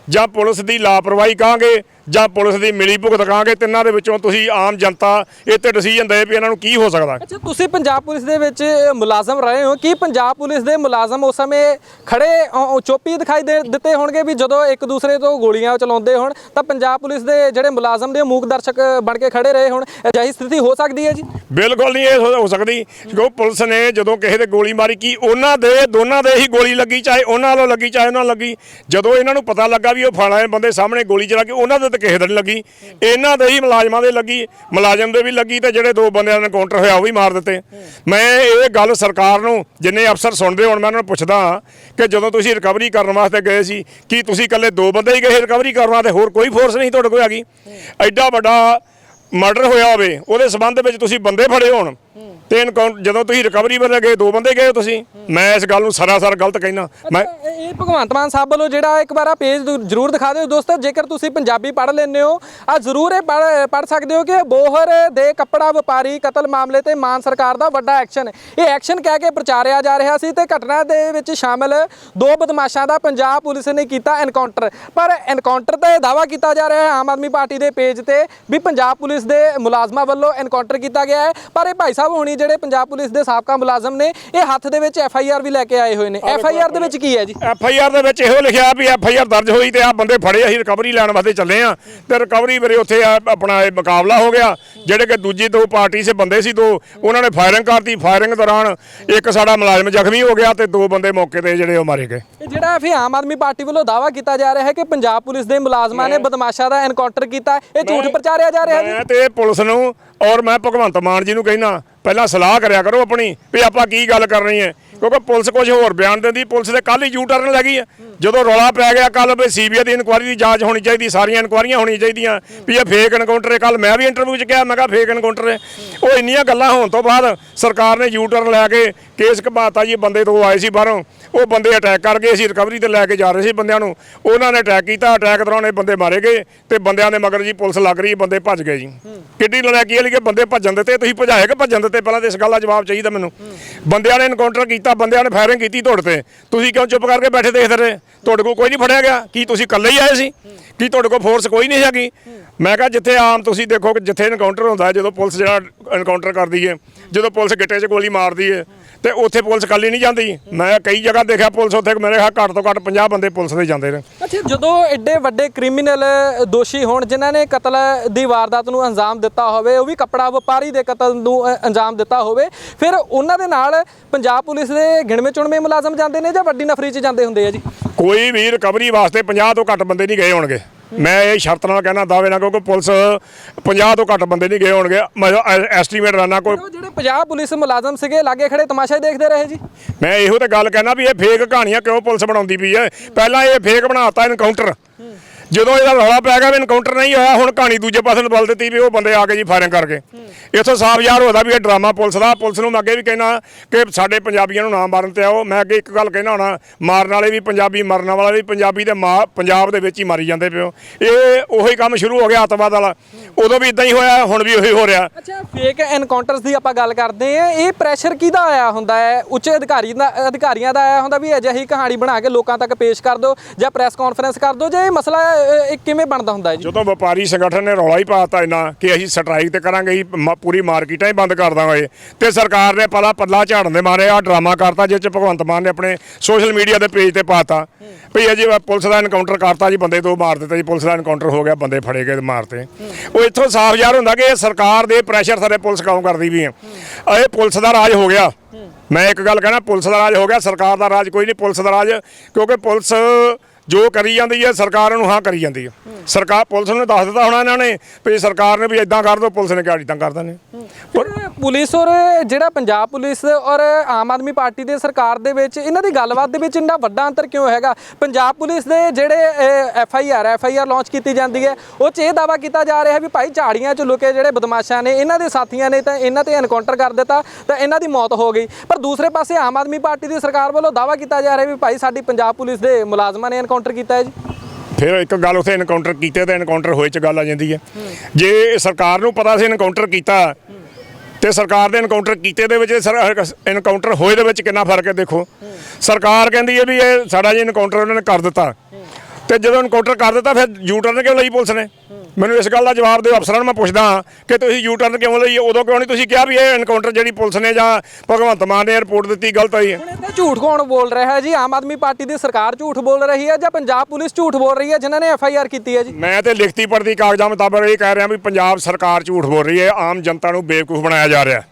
A: ਜਾਂ ਪੁਲਿਸ ਦੀ ਲਾਪਰਵਾਹੀ ਕਹਾਂਗੇ ਜਾਂ ਪੁਲਿਸ ਦੀ ਮਿਲੀ ਭੁਗਤ ਕਹਾਂਗੇ ਤਿੰਨਾਂ ਦੇ ਵਿੱਚੋਂ ਤੁਸੀਂ ਆਮ ਜਨਤਾ ਇਹ ਤੇ ਡਿਸੀਜਨ ਦੇ ਵੀ ਇਹਨਾਂ ਨੂੰ ਕੀ ਹੋ ਸਕਦਾ।
B: ਅੱਛਾ ਤੁਸੀਂ ਪੰਜਾਬ ਪੁਲਿਸ ਦੇ ਵਿੱਚ ਮੁਲਾਜ਼ਮ ਰਹੇ ਹੋ। ਕੀ ਪੰਜਾਬ ਪੁਲਿਸ ਦੇ ਮੁਲਾਜ਼ਮ ਉਸ ਸਮੇਂ ਖੜੇ ਚੁੱਪ ਦਿਖਾਈ ਦੇ ਦਿੱਤੇ ਹੋਣਗੇ ਵੀ ਜਦੋਂ ਇੱਕ ਦੂਸਰੇ ਤੋਂ ਗੋਲੀਆਂ ਚਲਾਉਂਦੇ ਹੋਣ ਤਾਂ ਪੰਜਾਬ ਪੁਲਿਸ ਦੇ ਜਿਹੜੇ ਮੁਲਾਜ਼ਮ ਨੇ ਉਹ ਮੂਕ ਦਰਸ਼ਕ ਬਣ ਕੇ ਖੜੇ ਰਹੇ ਹੋਣ? ਅਜਿਹੀ ਸਥਿਤੀ ਹੋ ਸਕਦੀ ਹੈ ਜੀ?
A: ਬਿਲਕੁਲ ਨਹੀਂ ਇਹ ਹੋ ਸਕਦੀ। ਕਿਉਂ ਪੁਲਿਸ ਨੇ ਜਦੋਂ ਕਿਸੇ ਦੇ ਗੋਲੀ ਮਾਰੀ ਕੀ ਉਹਨਾਂ ਦੇ ਦੋਨਾਂ ਦੇ ਹੀ ਗੋਲੀ ਲੱਗੀ ਚਾਹੇ ਉਹਨਾਂ ਵੱਲੋਂ ਲੱਗੀ ਚਾਹੇ ਉਹਨਾਂ ਨਾਲ ਲੱਗੀ। ਜਦੋਂ ਇਹਨਾਂ ਨੂੰ ਪਤਾ ਲੱਗਾ ਵੀ ਉਹ ਫਲਾਣੇ ਬੰਦੇ ਸਾਹਮਣੇ ਗੋਲੀ ਚਲਾ ਕੇ ਉਹਨਾਂ ਦੇ ਕਿਸੇ ਦੇ ਨਹੀਂ ਲੱਗੀ। ਇਹਨਾਂ ਦੇ ਹੀ ਮੁਲਾਜ਼ਮਾਂ ਦੇ ਲੱਗੀ, ਮੁਲਾਜ਼ਮ ਦੇ ਵੀ ਲੱਗੀ ਤੇ ਜਿਹੜੇ ਦੋ ਬੰਦਿਆਂ ਦਾ ਐਨਕਾਊਂਟਰ ਹੋਇਆ ਉਹ ਵੀ ਮਾਰ ਦਿੱਤੇ। ਮੈਂ ਇਹ ਗੱਲ ਸਰਕਾਰ ਨੂੰ ਜਿੰਨੇ ਅਫਸਰ ਸੁਣਦੇ ਹੋਣ ਮੈਂ ਉਹਨਾਂ ਨੂੰ ਪੁੱਛਦਾ ਕਿ ਜਦੋਂ ਤੁਸੀਂ ਰਿਕਵਰੀ ਕਰਨ ਵਾਸਤੇ ਗਏ ਸੀ, ਕੀ ਤੁਸੀਂ ਇਕੱਲੇ ਦੋ ਬੰਦੇ ਹੀ ਗਏ ਰਿਕਵਰੀ ਕਰਨ ਵਾਸਤੇ? ਹੋਰ ਕੋਈ ਫੋਰਸ ਨਹੀਂ ਤੁਹਾਡੇ ਕੋਲ ਹੈਗੀ। ਐਡਾ ਵੱਡਾ ਮਰਡਰ ਹੋਇਆ ਹੋਵੇ, ਉਹਦੇ ਸਬੰਧ ਵਿੱਚ ਤੁਸੀਂ ਬੰਦੇ ਫੜੇ ਹੋਣ। ਤੇ ਇਨਕਾਊਂਟ ਜਦੋਂ ਤੁਸੀਂ ਰਿਕਵਰੀ ਵੇਲੇ ਗਏ ਦੋ ਬੰਦੇ ਗਏ ਤੁਸੀਂ? ਮੈਂ ਇਸ ਗੱਲ ਨੂੰ ਸਰਾਸਰ ਗਲਤ ਕਹਿਣਾ ਮੈਂ
B: ਇਹ ਭਗਵੰਤ ਮਾਨ ਸਾਹਿਬ ਵੱਲੋਂ ਜਿਹੜਾ ਇੱਕ ਵਾਰ ਪੇਜ ਜ਼ਰੂਰ ਦਿਖਾ ਦਿਓ ਦੋਸਤੋ ਜੇਕਰ ਤੁਸੀਂ ਪੰਜਾਬੀ ਪੜ੍ਹ ਲੈਂਦੇ ਹੋ ਆ ਜ਼ਰੂਰ ਇਹ ਪੜ੍ਹ ਪੜ੍ਹ ਸਕਦੇ ਹੋ ਕਿ ਬੋਹਰ ਦੇ ਕੱਪੜਾ ਵਪਾਰੀ ਕਤਲ ਮਾਮਲੇ ਤੇ ਮਾਨ ਸਰਕਾਰ ਦਾ ਵੱਡਾ ਐਕਸ਼ਨ ਇਹ ਐਕਸ਼ਨ ਕਹਿ ਕੇ ਪ੍ਰਚਾਰਿਆ ਜਾ ਰਿਹਾ ਸੀ ਤੇ ਘਟਨਾ ਦੇ ਵਿੱਚ ਸ਼ਾਮਲ ਦੋ ਬਦਮਾਸ਼ਾਂ ਦਾ ਪੰਜਾਬ ਪੁਲਿਸ ਨੇ ਕੀਤਾ ਐਨਕਾਊਂਟਰ ਪਰ ਐਨਕਾਊਂਟਰ ਦਾ ਇਹ ਦਾਵਾ ਕੀਤਾ ਜਾ ਰਿਹਾ ਹੈ ਆਮ ਆਦਮੀ ਪਾਰਟੀ ਦੇ ਪੇਜ ਤੇ ਵੀ ਪੰਜਾਬ ਪੁਲਿਸ ਦੇ ਮੁਲਾਜ਼ਮਾਂ ਵੱਲੋਂ ਐਨਕਾਊਂਟਰ ਕੀਤਾ ਗਿਆ ਹੈ। ਪਰ ਇਹ ਭਾਈ ਸਾਹਿਬ ਹੋਣੀ ਜਿਹੜੇ ਪੰਜਾਬ ਪੁਲਿਸ ਦੇ ਸਾਬਕਾ ਮੁਲਾਜ਼ਮ ਨੇ ਇਹ ਹੱਥ ਦੇ ਵਿੱਚ ਐਫ ਆਈ ਆਰ ਵੀ ਲੈ ਕੇ ਆਏ ਹੋਏ ਨੇ। ਐਫ ਆਈ ਆਰ ਦੇ ਵਿੱਚ ਕੀ ਹੈ ਜੀ?
A: ਐਫ ਆਈ ਆਰ ਦੇ ਵਿੱਚ ਇਹੋ ਲਿਖਿਆ ਵੀ ਐਫ ਆਈ ਆਰ ਦਰਜ ਹੋਈ ਤੇ ਆ ਬੰਦੇ ਫੜੇ ਅਸੀਂ ਰਿਕਵਰੀ ਲੈਣ ਵਾਸਤੇ ਚੱਲੇ ਆ। ਤੇ ਰਿਕਵਰੀ ਵੇਲੇ ਉੱਥੇ ਆ ਆਪਣਾ ਇਹ ਮੁਕਾਬਲਾ ਹੋ ਗਿਆ ਜਿਹੜੇ ਕਿ ਦੂਜੀ ਦੋ ਪਾਰਟੀ ਸੇ ਬੰਦੇ ਸੀ ਦੋ ਉਹਨਾਂ ਨੇ ਫਾਇਰਿੰਗ ਕਰਤੀ। ਫਾਇਰਿੰਗ ਦੌਰਾਨ ਇੱਕ ਸਾਡਾ ਮੁਲਾਜ਼ਮ ਜ਼ਖਮੀ ਹੋ ਗਿਆ ਤੇ ਦੋ ਬੰਦੇ ਮੌਕੇ ਤੇ ਜਿਹੜੇ ਉਹ ਮਾਰੇ ਗਏ।
B: ਇਹ ਜਿਹੜਾ ਫਿਰ ਆਮ ਆਦਮੀ ਪਾਰਟੀ ਵੱਲੋਂ ਦਾਵਾ ਕੀਤਾ ਜਾ ਰਿਹਾ ਹੈ ਕਿ ਪੰਜਾਬ ਪੁਲਿਸ ਦੇ ਮੁਲਾਜ਼ਮਾਂ ਨੇ ਬਦਮਾਸ਼ਾਂ ਦਾ ਐਨਕਾਊਂਟਰ ਕੀਤਾ ਹੈ। ਇਹ ਝੂਠ ਪ੍ਰਚਾਰਿਆ ਜਾ ਰਿਹਾ
A: ਮੈਂ ਤੇ ਪੁਲਿਸ ਨੂੰ ਔਰ ਮੈਂ ਭਗਵੰਤ ਮਾਨ ਜੀ ਨੂੰ ਕਹਿਣਾ ਪਹਿਲਾਂ ਸਲਾਹ ਕਰਿਆ ਕਰੋ ਆਪਣੀ ਵੀ ਆਪਾਂ ਕੀ ਗੱਲ ਕਰਨੀ ਹੈ। ਕਿਉਂਕਿ ਪੁਲਿਸ ਕੁਝ ਹੋਰ ਬਿਆਨ ਦਿੰਦੀ, ਪੁਲਿਸ ਦੇ ਕੱਲ ਹੀ ਯੂ ਟਰਨ ਲੱਗੀ ਹੈ। ਜਦੋਂ ਰੌਲਾ ਪੈ ਗਿਆ ਕੱਲ ਵੀ ਸੀਬੀਆਈ ਦੀ ਇਨਕੁਆਇਰੀ ਦੀ ਜਾਂਚ ਹੋਣੀ ਚਾਹੀਦੀ, ਸਾਰੀਆਂ ਇਨਕੁਆਇਰੀਆਂ ਹੋਣੀਆਂ ਚਾਹੀਦੀਆਂ ਵੀ ਇਹ ਫੇਕ ਇਨਕਾਊਂਟਰ ਹੈ। ਕੱਲ ਮੈਂ ਵੀ ਇੰਟਰਵਿਊ 'ਚ ਕਿਹਾ, ਮੈਂ ਕਿਹਾ ਫੇਕ ਐਨਕਾਊਂਟਰ ਹੈ। ਉਹ ਇੰਨੀਆਂ ਗੱਲਾਂ ਹੋਣ ਤੋਂ ਬਾਅਦ ਸਰਕਾਰ ਨੇ ਯੂ ਟਰਨ ਲੈ ਕੇ ਕੇਸ ਘਬਾਤਾ ਜੀ, ਬੰਦੇ ਤੋਂ ਆਏ ਸੀ ਬਾਹਰੋਂ। ਉਹ ਬੰਦੇ ਅਟੈਕ ਕਰ ਗਏ ਸੀ ਰਿਕਵਰੀ ਤੇ ਲੈ ਕੇ ਜਾ ਰਹੇ ਸੀ ਬੰਦਿਆਂ ਨੂੰ। ਉਹਨਾਂ ਨੇ ਅਟੈਕ ਕੀਤਾ ਅਟੈਕ ਦੌਰਾਨ ਇਹ ਬੰਦੇ ਮਾਰੇ ਗਏ ਤੇ ਬੰਦਿਆਂ ਦੇ ਮਗਰ ਜੀ ਪੁਲਿਸ ਲੱਗ ਰਹੀ, ਬੰਦੇ ਭੱਜ ਗਏ ਜੀ। ਕਿੱਡੀ ਲੜਾਈ ਵਾਲੀ ਕਿ ਬੰਦੇ ਭੱਜਣ ਦਿੱਤੇ, ਤੁਸੀਂ ਭਜਾਏ ਕਿ ਭੱਜਣ ਦਿੱਤੇ? ਪਹਿਲਾਂ ਤਾਂ ਇਸ ਗੱਲ ਦਾ ਜਵਾਬ ਚਾਹੀਦਾ ਮੈਨੂੰ। ਬੰਦਿਆਂ ਨੇ ਇਨਕਾਊਂਟਰ ਕੀਤਾ ਬੰਦਿਆਂ ਨੇ ਫਾਇਰਿੰਗ ਕੀਤੀ ਤੁਹਾਡੇ ਤੇ। ਤੁਸੀਂ ਕਿਉਂ ਚੁੱਪ ਕਰਕੇ ਬੈਠੇ ਦੇਖਦੇ ਰਹੇ? ਤੁਹਾਡੇ ਕੋਲ ਕੋਈ ਨਹੀਂ ਫੜਿਆ ਗਿਆ। ਕੀ ਤੁਸੀਂ ਇਕੱਲੇ ਹੀ ਆਏ ਸੀ? ਕੀ ਤੁਹਾਡੇ ਕੋਲ ਫੋਰਸ ਕੋਈ ਨਹੀਂ ਹੈਗੀ? ਮੈਂ ਕਿਹਾ ਜਿੱਥੇ ਆਮ ਤੁਸੀਂ ਦੇਖੋ ਕਿ ਜਿੱਥੇ ਐਨਕਾਊਂਟਰ ਹੁੰਦਾ ਜਦੋਂ ਪੁਲਿਸ ਜਿਹੜਾ ਐਨਕਾਊਂਟਰ ਕਰਦੀ ਹੈ ਜਦੋਂ ਪੁਲਿਸ ਗਿੱਟੇ 'ਚ ਗੋਲੀ ਮਾਰਦੀ ਹੈ ਤੇ ਉੱਥੇ ਪੁਲਿਸ ਇਕੱਲੀ ਨਹੀਂ ਜਾਂਦੀ। ਮੈਂ ਕਈ ਜਗ੍ਹਾ ਦੇਖਿਆ ਪੁਲਿਸ ਉੱਥੇ ਮੇਰੇ ਖਿਆਲ ਘੱਟ ਤੋਂ ਘੱਟ 50 ਬੰਦੇ ਪੁਲਿਸ ਦੇ ਜਾਂਦੇ ਨੇ।
B: ਅੱਛਾ ਜਦੋਂ ਐਡੇ ਵੱਡੇ ਕ੍ਰਿਮੀਨਲ ਦੋਸ਼ੀ ਹੋਣ ਜਿਨ੍ਹਾਂ ਨੇ ਕਤਲ ਦੀ ਵਾਰਦਾਤ ਨੂੰ ਅੰਜਾਮ ਦਿੱਤਾ ਹੋਵੇ ਉਹ ਵੀ ਕੱਪੜਾ ਵਪਾਰੀ ਦੇ ਕਤਲ ਨੂੰ ਅੰਜਾਮ ਦਿੱਤਾ ਹੋਵੇ ਫਿਰ ਉਹਨਾਂ ਦੇ ਨਾਲ ਪੰਜਾਬ ਪੁਲਿਸ ਦੇ ਗਿਣਵੇਂ ਚੁਣਵੇਂ ਮੁਲਾਜ਼ਮ ਜਾਂਦੇ ਨੇ ਜਾਂ ਵੱਡੀ ਨਫਰੀ 'ਚ ਜਾਂਦੇ ਹੁੰਦੇ ਆ ਜੀ?
A: ਕੋਈ ਵੀ ਰਿਕਵਰੀ ਵਾਸਤੇ 50 ਤੋਂ ਘੱਟ ਬੰਦੇ ਨਹੀਂ ਗਏ ਹੋਣਗੇ। ਮੈਂ ਇਹ ਸ਼ਰਤ ਨਾਲ ਕਹਿਣਾ ਦਾਅਵੇ ਨਾਲ ਕਿਉਂਕਿ ਪੁਲਿਸ 50 ਤੋਂ ਘੱਟ ਬੰਦੇ ਨਹੀਂ ਗਏ ਹੋਣਗੇ। ਮੈਂ ਐਸਟੀਮੇਟ ਰਾਣਾ ਕੋਈ
B: ਜਿਹੜੇ ਪੰਜਾਬ ਪੁਲਿਸ ਮੁਲਾਜ਼ਮ ਸੀਗੇ ਲਾਗੇ ਖੜੇ ਤਮਾਸ਼ਾ ਦੇਖਦੇ ਰਹੇ ਜੀ।
A: ਮੈਂ ਇਹੋ ਤੇ ਗੱਲ ਕਹਿਣਾ ਵੀ ਇਹ ਫੇਕ ਕਹਾਣੀਆਂ ਕਿਉਂ ਪੁਲਿਸ ਬਣਾਉਂਦੀ ਪਈ ਹੈ? ਪਹਿਲਾਂ ਇਹ ਫੇਕ ਬਣਾਤਾ ਐਨਕਾਊਂਟਰ ਜਦੋਂ ਇਹਦਾ ਰੌਲਾ ਪੈ ਗਿਆ, ਵੀ ਐਨਕਾਊਂਟਰ ਨਹੀਂ ਹੋਇਆ, ਹੁਣ ਕਹਾਣੀ ਦੂਜੇ ਪਾਸੇ ਨੂੰ ਬਦਲ ਦਿੱਤੀ ਵੀ ਉਹ ਬੰਦੇ ਆ ਕੇ ਜੀ ਫਾਇਰਿੰਗ ਕਰਕੇ। ਇੱਥੋਂ ਸਾਫ਼ ਯਾਰ ਹੋਦਾ ਵੀ ਇਹ ਡਰਾਮਾ ਪੁਲਿਸ ਦਾ, ਪੁਲਿਸ ਨੂੰ ਮੈਂ ਅੱਗੇ ਵੀ ਕਹਿਣਾ ਕਿ ਸਾਡੇ ਪੰਜਾਬੀਆਂ ਨੂੰ ਨਾ ਮਾਰਨ ਤੇ ਆਓ। ਮੈਂ ਅੱਗੇ ਇੱਕ ਗੱਲ ਕਹਿਣਾ ਹੋਣਾ, ਮਾਰਨ ਵਾਲੇ ਵੀ ਪੰਜਾਬੀ, ਮਰਨ ਵਾਲੇ ਵੀ ਪੰਜਾਬੀ ਤੇ ਮਾ- ਪੰਜਾਬ ਦੇ ਵਿੱਚ ਹੀ ਮਾਰੀ ਜਾਂਦੇ ਪਿਓ ਇਹ ਉਹੀ ਕੰਮ ਸ਼ੁਰੂ ਹੋ ਗਿਆ ਅੱਤਵਾਦ ਵਾਲਾ। ਉਦੋਂ ਵੀ ਇਦਾਂ ਹੀ ਹੋਇਆ, ਹੁਣ ਵੀ ਉਹੀ ਹੋ ਰਿਹਾ।
B: ਅੱਛਾ ਫੇਕ ਐਨਕਾਊਂਟਰਸ ਦੀ ਆਪਾਂ ਗੱਲ ਕਰਦੇ ਆ ਇਹ ਪ੍ਰੈਸ਼ਰ ਕਿਹਦਾ ਆਇਆ ਹੁੰਦਾ ਹੈ? ਉੱਚ ਅਧਿਕਾਰੀ ਦਾ, ਅਧਿਕਾਰੀਆਂ ਦਾ ਆਇਆ ਹੁੰਦਾ ਵੀ ਅਜਿਹੀ ਕਹਾਣੀ ਬਣਾ ਕੇ ਲੋਕਾਂ ਤੱਕ ਪੇਸ਼ ਕਰ ਦਿਓ ਜਾਂ ਪ੍ਰੈਸ ਕਾਨਫਰੰਸ ਕਰ ਦਿਓ ਜੇ ਇਹ ਮਸਲਾ ਇਹ ਕਿਵੇਂ ਬਣਦਾ ਹੁੰਦਾ ਹੈ ਜੀ?
A: ਜਦੋਂ ਵਪਾਰੀ ਸੰਗਠਨ ਨੇ ਰੌਲਾ ਹੀ ਪਾਤਾ ਇੰਨਾ ਕਿ ਅਸੀਂ ਸਟ੍ਰਾਈਕ ਤੇ ਕਰਾਂਗੇ ਜੀ ਮ- ਪੂਰੀ ਮਾਰਕੀਟਾਂ ਹੀ ਬੰਦ ਕਰ ਦਾਂਗੇ। ਤੇ ਸਰਕਾਰ ਨੇ ਪਹਿਲਾਂ ਪੱਲਾ ਝਾੜਨ ਦੇ ਮਾਰੇ ਆ ਡਰਾਮਾ ਕਰਤਾ ਜਿਸ ਚ ਭਗਵੰਤ ਮਾਨ ਨੇ ਆਪਣੇ ਸੋਸ਼ਲ ਮੀਡੀਆ ਦੇ ਪੇਜ ਤੇ ਪਾਤਾ ਭਈ ਅਜੇ ਪੁਲਿਸ ਦਾ ਐਨਕਾਊਂਟਰ ਕਰਤਾ ਜੀ, ਬੰਦੇ ਤੋਂ ਮਾਰ ਦਿੱਤਾ ਜੀ, ਪੁਲਿਸ ਦਾ ਐਨਕਾਊਂਟਰ ਹੋ ਗਿਆ, ਬੰਦੇ ਫੜੇ ਗਏ ਤੇ ਮਾਰਤੇ। ਉਹ ਇੱਥੋਂ ਸਾਫ਼ ਜ਼ਾਹਰ ਹੁੰਦਾ ਕਿ ਇਹ ਸਰਕਾਰ ਦੇ ਪ੍ਰੈਸ਼ਰ ਸਾਰੇ ਪੁਲਿਸ ਕੰਮ ਕਰਦੀ ਵੀ ਹੈ ਇਹ ਪੁਲਿਸ ਦਾ ਰਾਜ ਹੋ ਗਿਆ। ਮੈਂ ਇੱਕ ਗੱਲ ਕਹਿਣਾ, ਪੁਲਿਸ ਦਾ ਰਾਜ ਹੋ ਗਿਆ, ਸਰਕਾਰ ਦਾ ਰਾਜ ਕੋਈ ਨਹੀਂ, ਪੁਲਿਸ ਦਾ ਰਾਜ, ਕਿਉਂਕਿ ਪੁਲਿਸ ਜੋ ਕਰੀ ਜਾਂਦੀ ਹੈ, ਸਰਕਾਰ ਨੂੰ ਹਾਂ ਕਰੀ ਜਾਂਦੀ ਹੈ। ਸਰਕਾਰ ਪੁਲਿਸ ਨੂੰ ਦੱਸ ਦਿੱਤਾ ਹੋਣਾ ਇਹਨਾਂ ਨੇ ਵੀ ਸਰਕਾਰ ਨੇ ਵੀ ਇਦਾਂ ਕਰ ਦੋ ਪੁਲਿਸ ਨੇ ਕਿਹਾ ਇਦਾਂ ਕਰ ਦਿੰਦੇ ਪਰ
B: ਪੁਲਿਸ ਔਰ ਜਿਹੜਾ ਪੰਜਾਬ ਪੁਲਿਸ ਔਰ ਆਮ ਆਦਮੀ ਪਾਰਟੀ ਦੇ ਸਰਕਾਰ ਦੇ ਵਿੱਚ ਇਹਨਾਂ ਦੀ ਗੱਲਬਾਤ ਦੇ ਵਿੱਚ ਇੰਨਾ ਵੱਡਾ ਅੰਤਰ ਕਿਉਂ ਹੈਗਾ? ਪੰਜਾਬ ਪੁਲਿਸ ਦੇ ਜਿਹੜੇ F I R F I R launch ਕੀਤੀ ਜਾਂਦੀ ਹੈ, ਉਹ 'ਚ ਇਹ ਦਾਵਾ ਕੀਤਾ ਜਾ ਰਿਹਾ ਵੀ ਭਾਈ ਝਾੜੀਆਂ 'ਚ ਲੁਕੇ ਜਿਹੜੇ ਬਦਮਾਸ਼ਾਂ ਨੇ, ਇਹਨਾਂ ਦੇ ਸਾਥੀਆਂ ਨੇ ਤਾਂ ਇਹਨਾਂ ਤੇ ਐਨਕਾਊਂਟਰ ਕਰ ਦਿੱਤਾ, ਤਾਂ ਇਹਨਾਂ ਦੀ ਮੌਤ ਹੋ ਗਈ। ਪਰ ਦੂਸਰੇ ਪਾਸੇ ਆਮ ਆਦਮੀ ਪਾਰਟੀ ਦੀ ਸਰਕਾਰ ਵੱਲੋਂ ਦਾਵਾ ਕੀਤਾ ਜਾ ਰਿਹਾ ਵੀ ਭਾਈ ਸਾਡੀ ਪੰਜਾਬ ਪੁਲਿਸ ਦੇ ਮੁਲਾਜ਼ਮਾਂ ਨੇ ਐਨਕਾਊਂਟਰ ਕੀਤਾ ਹੈ ਜੀ?
A: ਫਿਰ ਇੱਕ ਗੱਲ ਉਥੇ ਐਨਕਾਊਂਟਰ ਕੀਤੇ ਤੇ ਐਨਕਾਊਂਟਰ ਹੋਏ ਚ ਗੱਲ ਆ ਜਾਂਦੀ ਹੈ। ਜੇ ਸਰਕਾਰ ਨੂੰ ਪਤਾ ਸੀ ਐਨਕਾਊਂਟਰ ਕੀਤਾ, ਤੇ ਸਰਕਾਰ ਦੇ ਐਨਕਾਊਂਟਰ ਕੀਤੇ ਦੇ ਵਿੱਚ ਐਨਕਾਊਂਟਰ ਹੋਏ ਦੇ ਵਿੱਚ ਕਿੰਨਾ ਫ਼ਰਕ ਹੈ ਦੇਖੋ। ਸਰਕਾਰ ਕਹਿੰਦੀ ਹੈ ਵੀ ਇਹ ਸਾਡਾ ਜੀ ਐਨਕਾਊਂਟਰ ਉਹਨਾਂ ਨੇ ਕਰ ਦਿੱਤਾ। ਤੇ ਜਦੋਂ ਐਨਕਾਊਂਟਰ ਕਰ ਦਿੱਤਾ, ਫਿਰ ਯੂ ਟਰਨ ਕਿਉਂ ਲਈ ਪੁਲਿਸ ਨੇ? ਮੈਨੂੰ ਇਸ ਗੱਲ ਦਾ ਜਵਾਬ ਦਿਓ ਅਫਸਰਾਂ ਨੂੰ ਮੈਂ ਪੁੱਛਦਾ ਕਿ ਤੁਸੀਂ ਯੂ ਟਰਨ ਕਿਉਂ ਲਈ? ਉਦੋਂ ਕਿਉਂ ਨਹੀਂ ਤੁਸੀਂ ਕਿਹਾ ਵੀ ਇਹ ਐਨਕਾਊਂਟਰ ਜਿਹੜੀ ਪੁਲਿਸ ਨੇ ਜਾਂ ਭਗਵੰਤ ਮਾਨ ਨੇ ਰਿਪੋਰਟ ਦਿੱਤੀ ਗਲਤ ਆਈ ਹੈ?
B: ਝੂਠ ਕੌਣ ਬੋਲ ਰਿਹਾ ਹੈ ਜੀ? ਆਮ ਆਦਮੀ ਪਾਰਟੀ ਦੀ ਸਰਕਾਰ ਝੂਠ ਬੋਲ ਰਹੀ ਹੈ ਜਾਂ ਪੰਜਾਬ ਪੁਲਿਸ ਝੂਠ ਬੋਲ ਰਹੀ ਹੈ ਜਿਨ੍ਹਾਂ ਨੇ ਐਫ ਆਈ ਆਰ ਕੀਤੀ ਹੈ ਜੀ?
A: ਮੈਂ ਤੇ ਲਿਖਤੀ ਪੜਦੀ ਕਾਗਜ਼ਾਂ ਮੁਤਾਬਕ ਇਹ ਕਹਿ ਰਿਹਾ ਵੀ ਪੰਜਾਬ ਸਰਕਾਰ ਝੂਠ ਬੋਲ ਰਹੀ ਹੈ ਆਮ ਜਨਤਾ ਨੂੰ ਬੇਵਕੂਫ ਬਣਾਇਆ ਜਾ ਰਿਹਾ।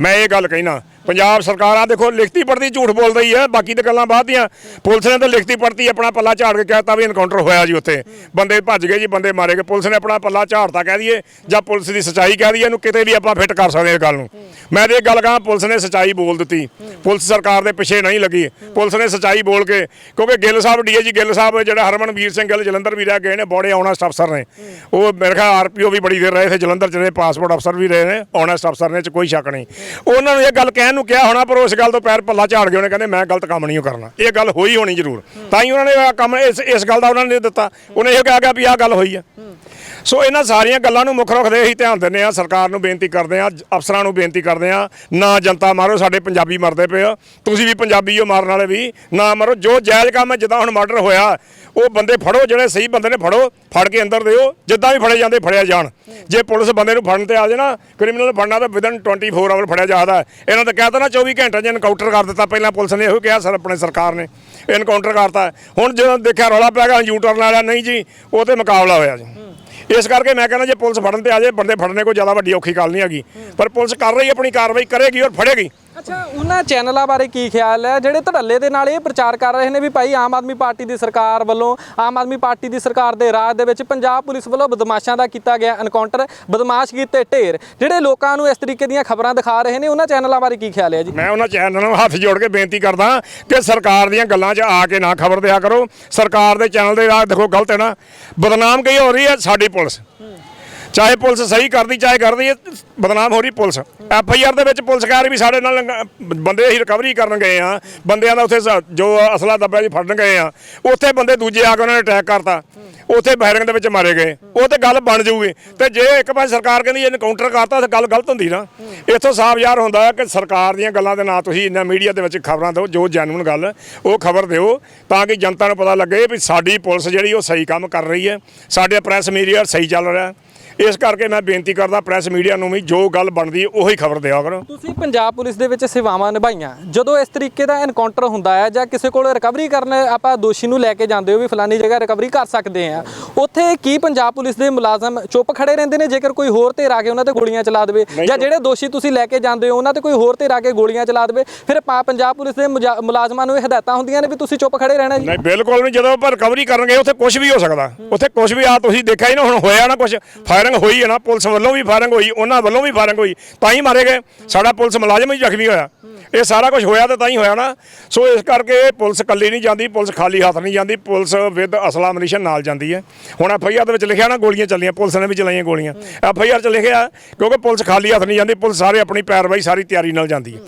A: ਮੈਂ ਇਹ ਗੱਲ ਕਹਿਣਾ ਪੰਜਾਬ ਸਰਕਾਰਾਂ ਦੇਖੋ, ਲਿਖਤੀ ਪੜਦੀ ਝੂਠ ਬੋਲ ਰਹੀ ਹੈ, ਬਾਕੀ ਤਾਂ ਗੱਲਾਂ ਬਾਅਦ ਦੀਆਂ। ਪੁਲਿਸ ਨੇ ਤਾਂ ਲਿਖਤੀ ਪੜਤੀ ਆਪਣਾ ਪੱਲਾ ਝਾੜ ਕੇ ਕਹਿਤਾ ਵੀ ਐਨਕਾਊਂਟਰ ਹੋਇਆ ਜੀ ਉੱਥੇ। ਬੰਦੇ ਭੱਜ ਗਏ ਜੀ, ਬੰਦੇ ਮਾਰੇ ਗਏ। ਪੁਲਿਸ ਨੇ ਆਪਣਾ ਪੱਲਾ ਝਾੜਤਾ ਕਹਿ ਦਈਏ, ਜਾਂ ਪੁਲਿਸ ਦੀ ਸੱਚਾਈ ਕਹਿ ਦਈਏ, ਇਹਨੂੰ ਕਿਤੇ ਵੀ ਆਪਾਂ ਫਿੱਟ ਕਰ ਸਕਦੇ ਹਾਂ ਇਹ ਗੱਲ ਨੂੰ। ਮੈਂ ਤੇ ਇਹ ਗੱਲ ਕਹਾਂ, ਪੁਲਿਸ ਨੇ ਸੱਚਾਈ ਬੋਲ ਦਿੱਤੀ। ਪੁਲਿਸ ਸਰਕਾਰ ਦੇ ਪਿੱਛੇ ਨਹੀਂ ਲੱਗੀ। ਪੁਲਿਸ ਨੇ ਸੱਚਾਈ ਬੋਲ ਕੇ, ਕਿਉਂਕਿ ਗਿੱਲ ਸਾਹਿਬ ਡੀਏਜੀ ਗਿੱਲ ਸਾਹਿਬ, ਜਿਹੜਾ ਹਰਮਨਵੀਰ ਸਿੰਘ ਗਿੱਲ, ਜਲੰਧਰ ਵੀ ਰਹਿ ਗਏ ਨੇ, ਬੜੇ ਆਨੈਸਟ ਅਫਸਰ ਨੇ। ਉਹ ਮੇਰੇ ਖਿਆਲ ਆਰਪੀਓ ਵੀ ਬੜੀ ਦੇਰ ਰਹੇ ਇੱਥੇ, ਜਲੰਧਰ ਚ ਪਾਸਪੋਰਟ ਅਫਸਰ ਵੀ ਰਹੇ ਨੇ ਆਨੈਸਟ ਅਫਸਰ ਨੇ, ਚ ਕੋਈ ਸ਼ੱਕ ਨਹੀਂ। ਉਹਨਾਂ ਨੂੰ ਇਹ ਗੱਲ ਕਹਿਣ ਨੂੰ ਕਿਹਾ ਹੋਣਾ, ਪਰ ਉਸ ਗੱਲ ਤੋਂ ਪੈਰ ਪੱਲਾ ਝਾੜ ਗਏ ਉਹਨੇ ਕਹਿੰਦੇ, ਮੈਂ ਗਲਤ ਕੰਮ ਨਹੀਂ ਓ ਕਰਨਾ। ਇਹ ਗੱਲ ਹੋਈ ਹੋਣੀ ਜ਼ਰੂਰ। ਤਾਂ ਹੀ ਉਹਨਾਂ ਨੇ ਆਹ ਕੰਮ ਇਸ ਇਸ ਗੱਲ ਦਾ ਉਹਨਾਂ ਨੇ ਦਿੱਤਾ। ਉਹਨੇ ਇਹ ਕਿਹਾ ਗਿਆ ਵੀ ਆਹ ਗੱਲ ਹੋਈ ਆ। ਸੋ ਇਹਨਾਂ ਸਾਰੀਆਂ ਗੱਲਾਂ ਨੂੰ ਮੁੱਖ ਰੱਖਦੇ ਅਸੀਂ ਧਿਆਨ ਦਿੰਦੇ ਆ ਸਰਕਾਰ ਨੂੰ ਬੇਨਤੀ ਕਰਦੇ ਆ ਅਫਸਰਾਂ ਨੂੰ ਬੇਨਤੀ ਕਰਦੇ ਆ ਨਾ ਜਨਤਾ ਮਾਰੋ, ਸਾਡੇ ਪੰਜਾਬੀ ਮਰਦੇ ਪਏ ਆ। ਤੁਸੀਂ ਵੀ ਪੰਜਾਬੀ ਹੋ ਮਾਰਨ ਵਾਲੇ ਵੀ ਨਾ ਮਾਰੋ। ਜੋ ਜਾਇਜ਼ ਕੰਮ ਹੈ, ਜਿੱਦਾਂ ਹੁਣ ਮਰਡਰ ਹੋਇਆ ਉਹ ਬੰਦੇ ਫੜੋ, ਜਿਹੜੇ ਸਹੀ ਬੰਦੇ ਨੇ ਫੜੋ, ਫੜ ਕੇ ਅੰਦਰ ਦਿਓ, ਜਿੱਦਾਂ ਵੀ ਫੜੇ ਜਾਂਦੇ, ਫੜਿਆ ਜਾਣ। ਜੇ ਪੁਲਿਸ ਬੰਦੇ ਨੂੰ ਫੜਨ ਤੇ ਆ ਜੇ ਨਾ ਕ੍ਰਿਮੀਨਲ ਫੜਨਾ ਤਾਂ ਵਿਦਨ 24 ਆਵਰ ਫੜਿਆ ਜਾਂਦਾ। ਇਹਨਾਂ ਤਾਂ ਕਹਿਤਾ ਨਾ 24 ਘੰਟੇ 'ਚ ਐਨਕਾਊਂਟਰ ਕਰ ਦਿੱਤਾ। ਪਹਿਲਾਂ ਪੁਲਿਸ ਨੇ ਇਹੋ ਕਿਹਾ, ਸਰ, ਆਪਣੇ ਸਰਕਾਰ ਨੇ ਐਨਕਾਊਂਟਰ ਕਰਤਾ। ਹੁਣ ਜਦੋਂ ਦੇਖਿਆ ਰੌਲਾ ਪਿਆ ਗਿਆ ਯੂ ਟਰਨ ਵਾਲਾ ਨਹੀਂ ਜੀ, ਉਹ ਤੇ ਮੁਕਾਬਲਾ ਹੋਇਆ ਜੀ। ਇਸ ਕਰਕੇ ਮੈਂ ਕਹਿੰਦਾ, ਜੇ ਪੁਲਿਸ ਫੜਨ ਤੇ ਆ ਜਾਏ ਬੰਦੇ ਫੜਨੇ ਕੋਈ ਜ਼ਿਆਦਾ ਵੱਡੀ ਔਖੀ ਗੱਲ ਨਹੀਂ ਹੈਗੀ। ਪਰ ਪੁਲਿਸ ਕਰ ਰਹੀ ਆਪਣੀ ਕਾਰਵਾਈ, ਕਰੇਗੀ ਔਰ ਫੜੇਗੀ।
B: ਅੱਛਾ, ਉਹਨਾਂ ਚੈਨਲਾਂ ਬਾਰੇ ਕੀ ਖਿਆਲ ਹੈ? ਜਿਹੜੇ ਧੜੱਲੇ ਦੇ ਨਾਲ ਇਹ ਪ੍ਰਚਾਰ ਕਰ ਰਹੇ ਨੇ ਵੀ ਭਾਈ ਆਮ ਆਦਮੀ ਪਾਰਟੀ ਦੀ ਸਰਕਾਰ ਵੱਲੋਂ, ਆਮ ਆਦਮੀ ਪਾਰਟੀ ਦੀ ਸਰਕਾਰ ਦੇ ਰਾਜ ਦੇ ਵਿੱਚ ਪੰਜਾਬ ਪੁਲਿਸ ਵੱਲੋਂ ਬਦਮਾਸ਼ਾਂ ਦਾ ਕੀਤਾ ਗਿਆ ਐਨਕਾਊਂਟਰ ਬਦਮਾਸ਼ ਕੀਤੇ ਢੇਰ। ਜਿਹੜੇ ਲੋਕਾਂ ਨੂੰ ਇਸ ਤਰੀਕੇ ਦੀਆਂ ਖਬਰਾਂ ਦਿਖਾ ਰਹੇ ਨੇ, ਉਹਨਾਂ ਚੈਨਲਾਂ ਬਾਰੇ ਕੀ ਖਿਆਲ ਹੈ ਜੀ?
A: ਮੈਂ ਉਹਨਾਂ ਚੈਨਲਾਂ ਨੂੰ ਹੱਥ ਜੋੜ ਕੇ ਬੇਨਤੀ ਕਰਦਾ ਕਿ ਸਰਕਾਰ ਦੀਆਂ ਗੱਲਾਂ 'ਚ ਆ ਕੇ ਨਾ ਖਬਰ ਦਿਆ ਕਰੋ। ਸਰਕਾਰ ਦੇ ਚੈਨਲ ਦੇ ਰਾਹ ਦੇਖੋ, ਗਲਤ ਹੈ ਨਾ। ਬਦਨਾਮ ਕਈ ਹੋ ਰਹੀ ਹੈ ਸਾਡੀ ਪੁਲਿਸ। ਚਾਹੇ ਪੁਲਿਸ ਸਹੀ ਕਰਦੀ, ਚਾਹੇ ਕਰਦੀ, ਬਦਨਾਮ ਹੋ ਰਹੀ ਪੁਲਿਸ। ਐਫ ਆਈ ਆਰ ਦੇ ਵਿੱਚ ਪੁਲਿਸ ਕਹਿ ਰਹੀ ਵੀ ਸਾਡੇ ਨਾਲ, ਬੰਦੇ ਅਸੀਂ ਰਿਕਵਰੀ ਕਰਨ ਗਏ ਆ ਬੰਦਿਆਂ ਦਾ ਉੱਥੇ ਸ- ਜੋ ਅਸਲਾ ਦੱਬਿਆ ਜੀ ਫੜਨ ਗਏ ਆ ਉੱਥੇ ਬੰਦੇ ਦੂਜੇ ਆ ਕੇ ਉਹਨਾਂ ਨੇ ਅਟੈਕ ਕਰਤਾ। ਉੱਥੇ ਬਹਿਰਿੰਗ ਦੇ ਵਿੱਚ ਮਾਰੇ ਗਏ। ਉਹ ਤੇ ਗੱਲ ਬਣ ਜਾਊਗੀ। ਤੇ ਜੇ ਇੱਕ ਪਾਸੇ ਸਰਕਾਰ ਕਹਿੰਦੀ ਐਨਕਾਊਂਟਰ ਕਰਤਾ, ਤਾਂ ਗੱਲ ਗਲਤ ਹੁੰਦੀ ਨਾ। ਇੱਥੋਂ ਸਾਫ਼ ਯਾਰ ਹੁੰਦਾ ਕਿ ਸਰਕਾਰ ਦੀਆਂ ਗੱਲਾਂ ਦੇ ਨਾਂ ਤੁਸੀਂ ਇੰਨਾ ਮੀਡੀਆ ਦੇ ਵਿੱਚ ਖਬਰਾਂ ਦਿਓ, ਜੋ ਜੈਨੂਨ ਗੱਲ, ਉਹ ਖਬਰ ਦਿਓ, ਤਾਂ ਕਿ ਜਨਤਾ ਨੂੰ ਪਤਾ ਲੱਗੇ ਵੀ ਸਾਡੀ ਪੁਲਿਸ ਜਿਹੜੀ ਉਹ ਸਹੀ ਕੰਮ ਕਰ ਰਹੀ ਹੈ। ਸਾਡੇ ਪ੍ਰੈਸ ਮੀਡੀਆ ਸਹੀ ਚੱਲ ਰਿਹਾ। ਇਸ ਕਰਕੇ ਮੈਂ ਬੇਨਤੀ ਕਰਦਾ ਪ੍ਰੈਸ ਮੀਡੀਆ ਨੂੰ ਵੀ ਜੋ ਗੱਲ ਬਣਦੀ ਹੈ ਉਹੀ ਖਬਰ ਦਿਆ ਕਰੋ।
B: ਤੁਸੀਂ ਪੰਜਾਬ ਪੁਲਿਸ ਦੇ ਵਿੱਚ ਸੇਵਾਵਾਂ ਨਿਭਾਈਆਂ। ਜਦੋਂ ਇਸ ਤਰੀਕੇ ਦਾ ਐਨਕਾਊਂਟਰ ਹੁੰਦਾ ਹੈ ਜਾਂ ਕਿਸੇ ਕੋਲ ਰਿਕਵਰੀ ਕਰਨ ਆਪਾਂ ਦੋਸ਼ੀ ਨੂੰ ਲੈ ਕੇ ਜਾਂਦੇ ਹੋ ਵੀ ਫਲਾਨੀ ਜਗ੍ਹਾ ਰਿਕਵਰੀ ਕਰ ਸਕਦੇ ਆ ਉੱਥੇ ਕੀ ਪੰਜਾਬ ਪੁਲਿਸ ਦੇ ਮੁਲਾਜ਼ਮ ਚੁੱਪ ਖੜੇ ਰਹਿੰਦੇ ਨੇ? ਜੇਕਰ ਕੋਈ ਹੋਰ ਧਿਰ ਆ ਕੇ ਉਹਨਾਂ ਤੇ ਗੋਲੀਆਂ ਚਲਾ ਦੇਵੇ ਜਾਂ ਜਿਹੜੇ ਦੋਸ਼ੀ ਤੁਸੀਂ ਲੈ ਕੇ ਜਾਂਦੇ ਹੋ ਉਹਨਾਂ ਤੇ ਕੋਈ ਹੋਰ ਧਿਰ ਆ ਕੇ ਗੋਲੀਆਂ ਚਲਾ ਦੇਵੇ ਫਿਰ ਪੰਜਾਬ ਪੁਲਿਸ ਦੇ ਮੁਲਾਜ਼ਮਾਂ ਨੂੰ ਇਹ ਹਦਾਇਤਾਂ ਹੁੰਦੀਆਂ ਨੇ ਵੀ ਤੁਸੀਂ ਚੁੱਪ ਖੜੇ ਰਹਿਣਾ ਜੀ।
A: ਨਹੀਂ ਬਿਲਕੁਲ ਨਹੀਂ। ਜਦੋਂ ਆਪਾਂ ਰਿਕਵਰੀ ਕਰਨ ਗਏ ਉੱਥੇ ਕੁਝ ਵੀ ਹੋ ਸਕਦਾ। ਉੱਥੇ ਕੁਝ ਵੀ ਆ ਤੁਸੀਂ ਦੇਖਿਆ ਹੀ ਨਾ ਹੁਣ ਹੋਇਆ ਨਾ ਕੁਝ ਫਾਇਰਿੰਗ ਹੋਈ ਹੈ ਨਾ, ਪੁਲਿਸ ਵੱਲੋਂ ਵੀ ਫਾਇਰਿੰਗ ਹੋਈ, ਉਹਨਾਂ ਵੱਲੋਂ ਵੀ ਫਾਇਰਿੰਗ ਹੋਈ, ਤਾਂ ਹੀ ਮਾਰੇ ਗਏ। ਸਾਡਾ ਪੁਲਿਸ ਮੁਲਾਜ਼ਮ ਹੀ ਜ਼ਖਮੀ ਹੋਇਆ। ਇਹ ਸਾਰਾ ਕੁਝ ਹੋਇਆ ਤਾਂ ਤਾਂ ਹੀ ਹੋਇਆ ਨਾ। ਸੋ ਇਸ ਕਰਕੇ ਪੁਲਿਸ ਇਕੱਲੀ ਨਹੀਂ ਜਾਂਦੀ, ਪੁਲਿਸ ਖਾਲੀ ਹੱਥ ਨਹੀਂ ਜਾਂਦੀ, ਪੁਲਿਸ ਵਿਦ ਅਸਲਾ ਮਨੀਸ਼ਨ ਨਾਲ ਜਾਂਦੀ ਹੈ। ਹੁਣ ਐਫ ਆਈ ਆਰ ਦੇ ਵਿੱਚ ਲਿਖਿਆ ਨਾ, ਗੋਲੀਆਂ ਚੱਲੀਆਂ, ਪੁਲਿਸ ਨੇ ਵੀ ਚਲਾਈਆਂ ਗੋਲੀਆਂ। ਐਫ ਆਈ ਆਰ 'ਚ ਲਿਖਿਆ, ਕਿਉਂਕਿ ਪੁਲਿਸ ਖਾਲੀ ਹੱਥ ਨਹੀਂ ਜਾਂਦੀ, ਪੁਲਿਸ ਸਾਰੇ ਆਪਣੀ ਪੈਰਵਾਈ, ਸਾਰੀ ਤਿਆਰੀ ਨਾਲ ਜਾਂਦੀ ਹੈ।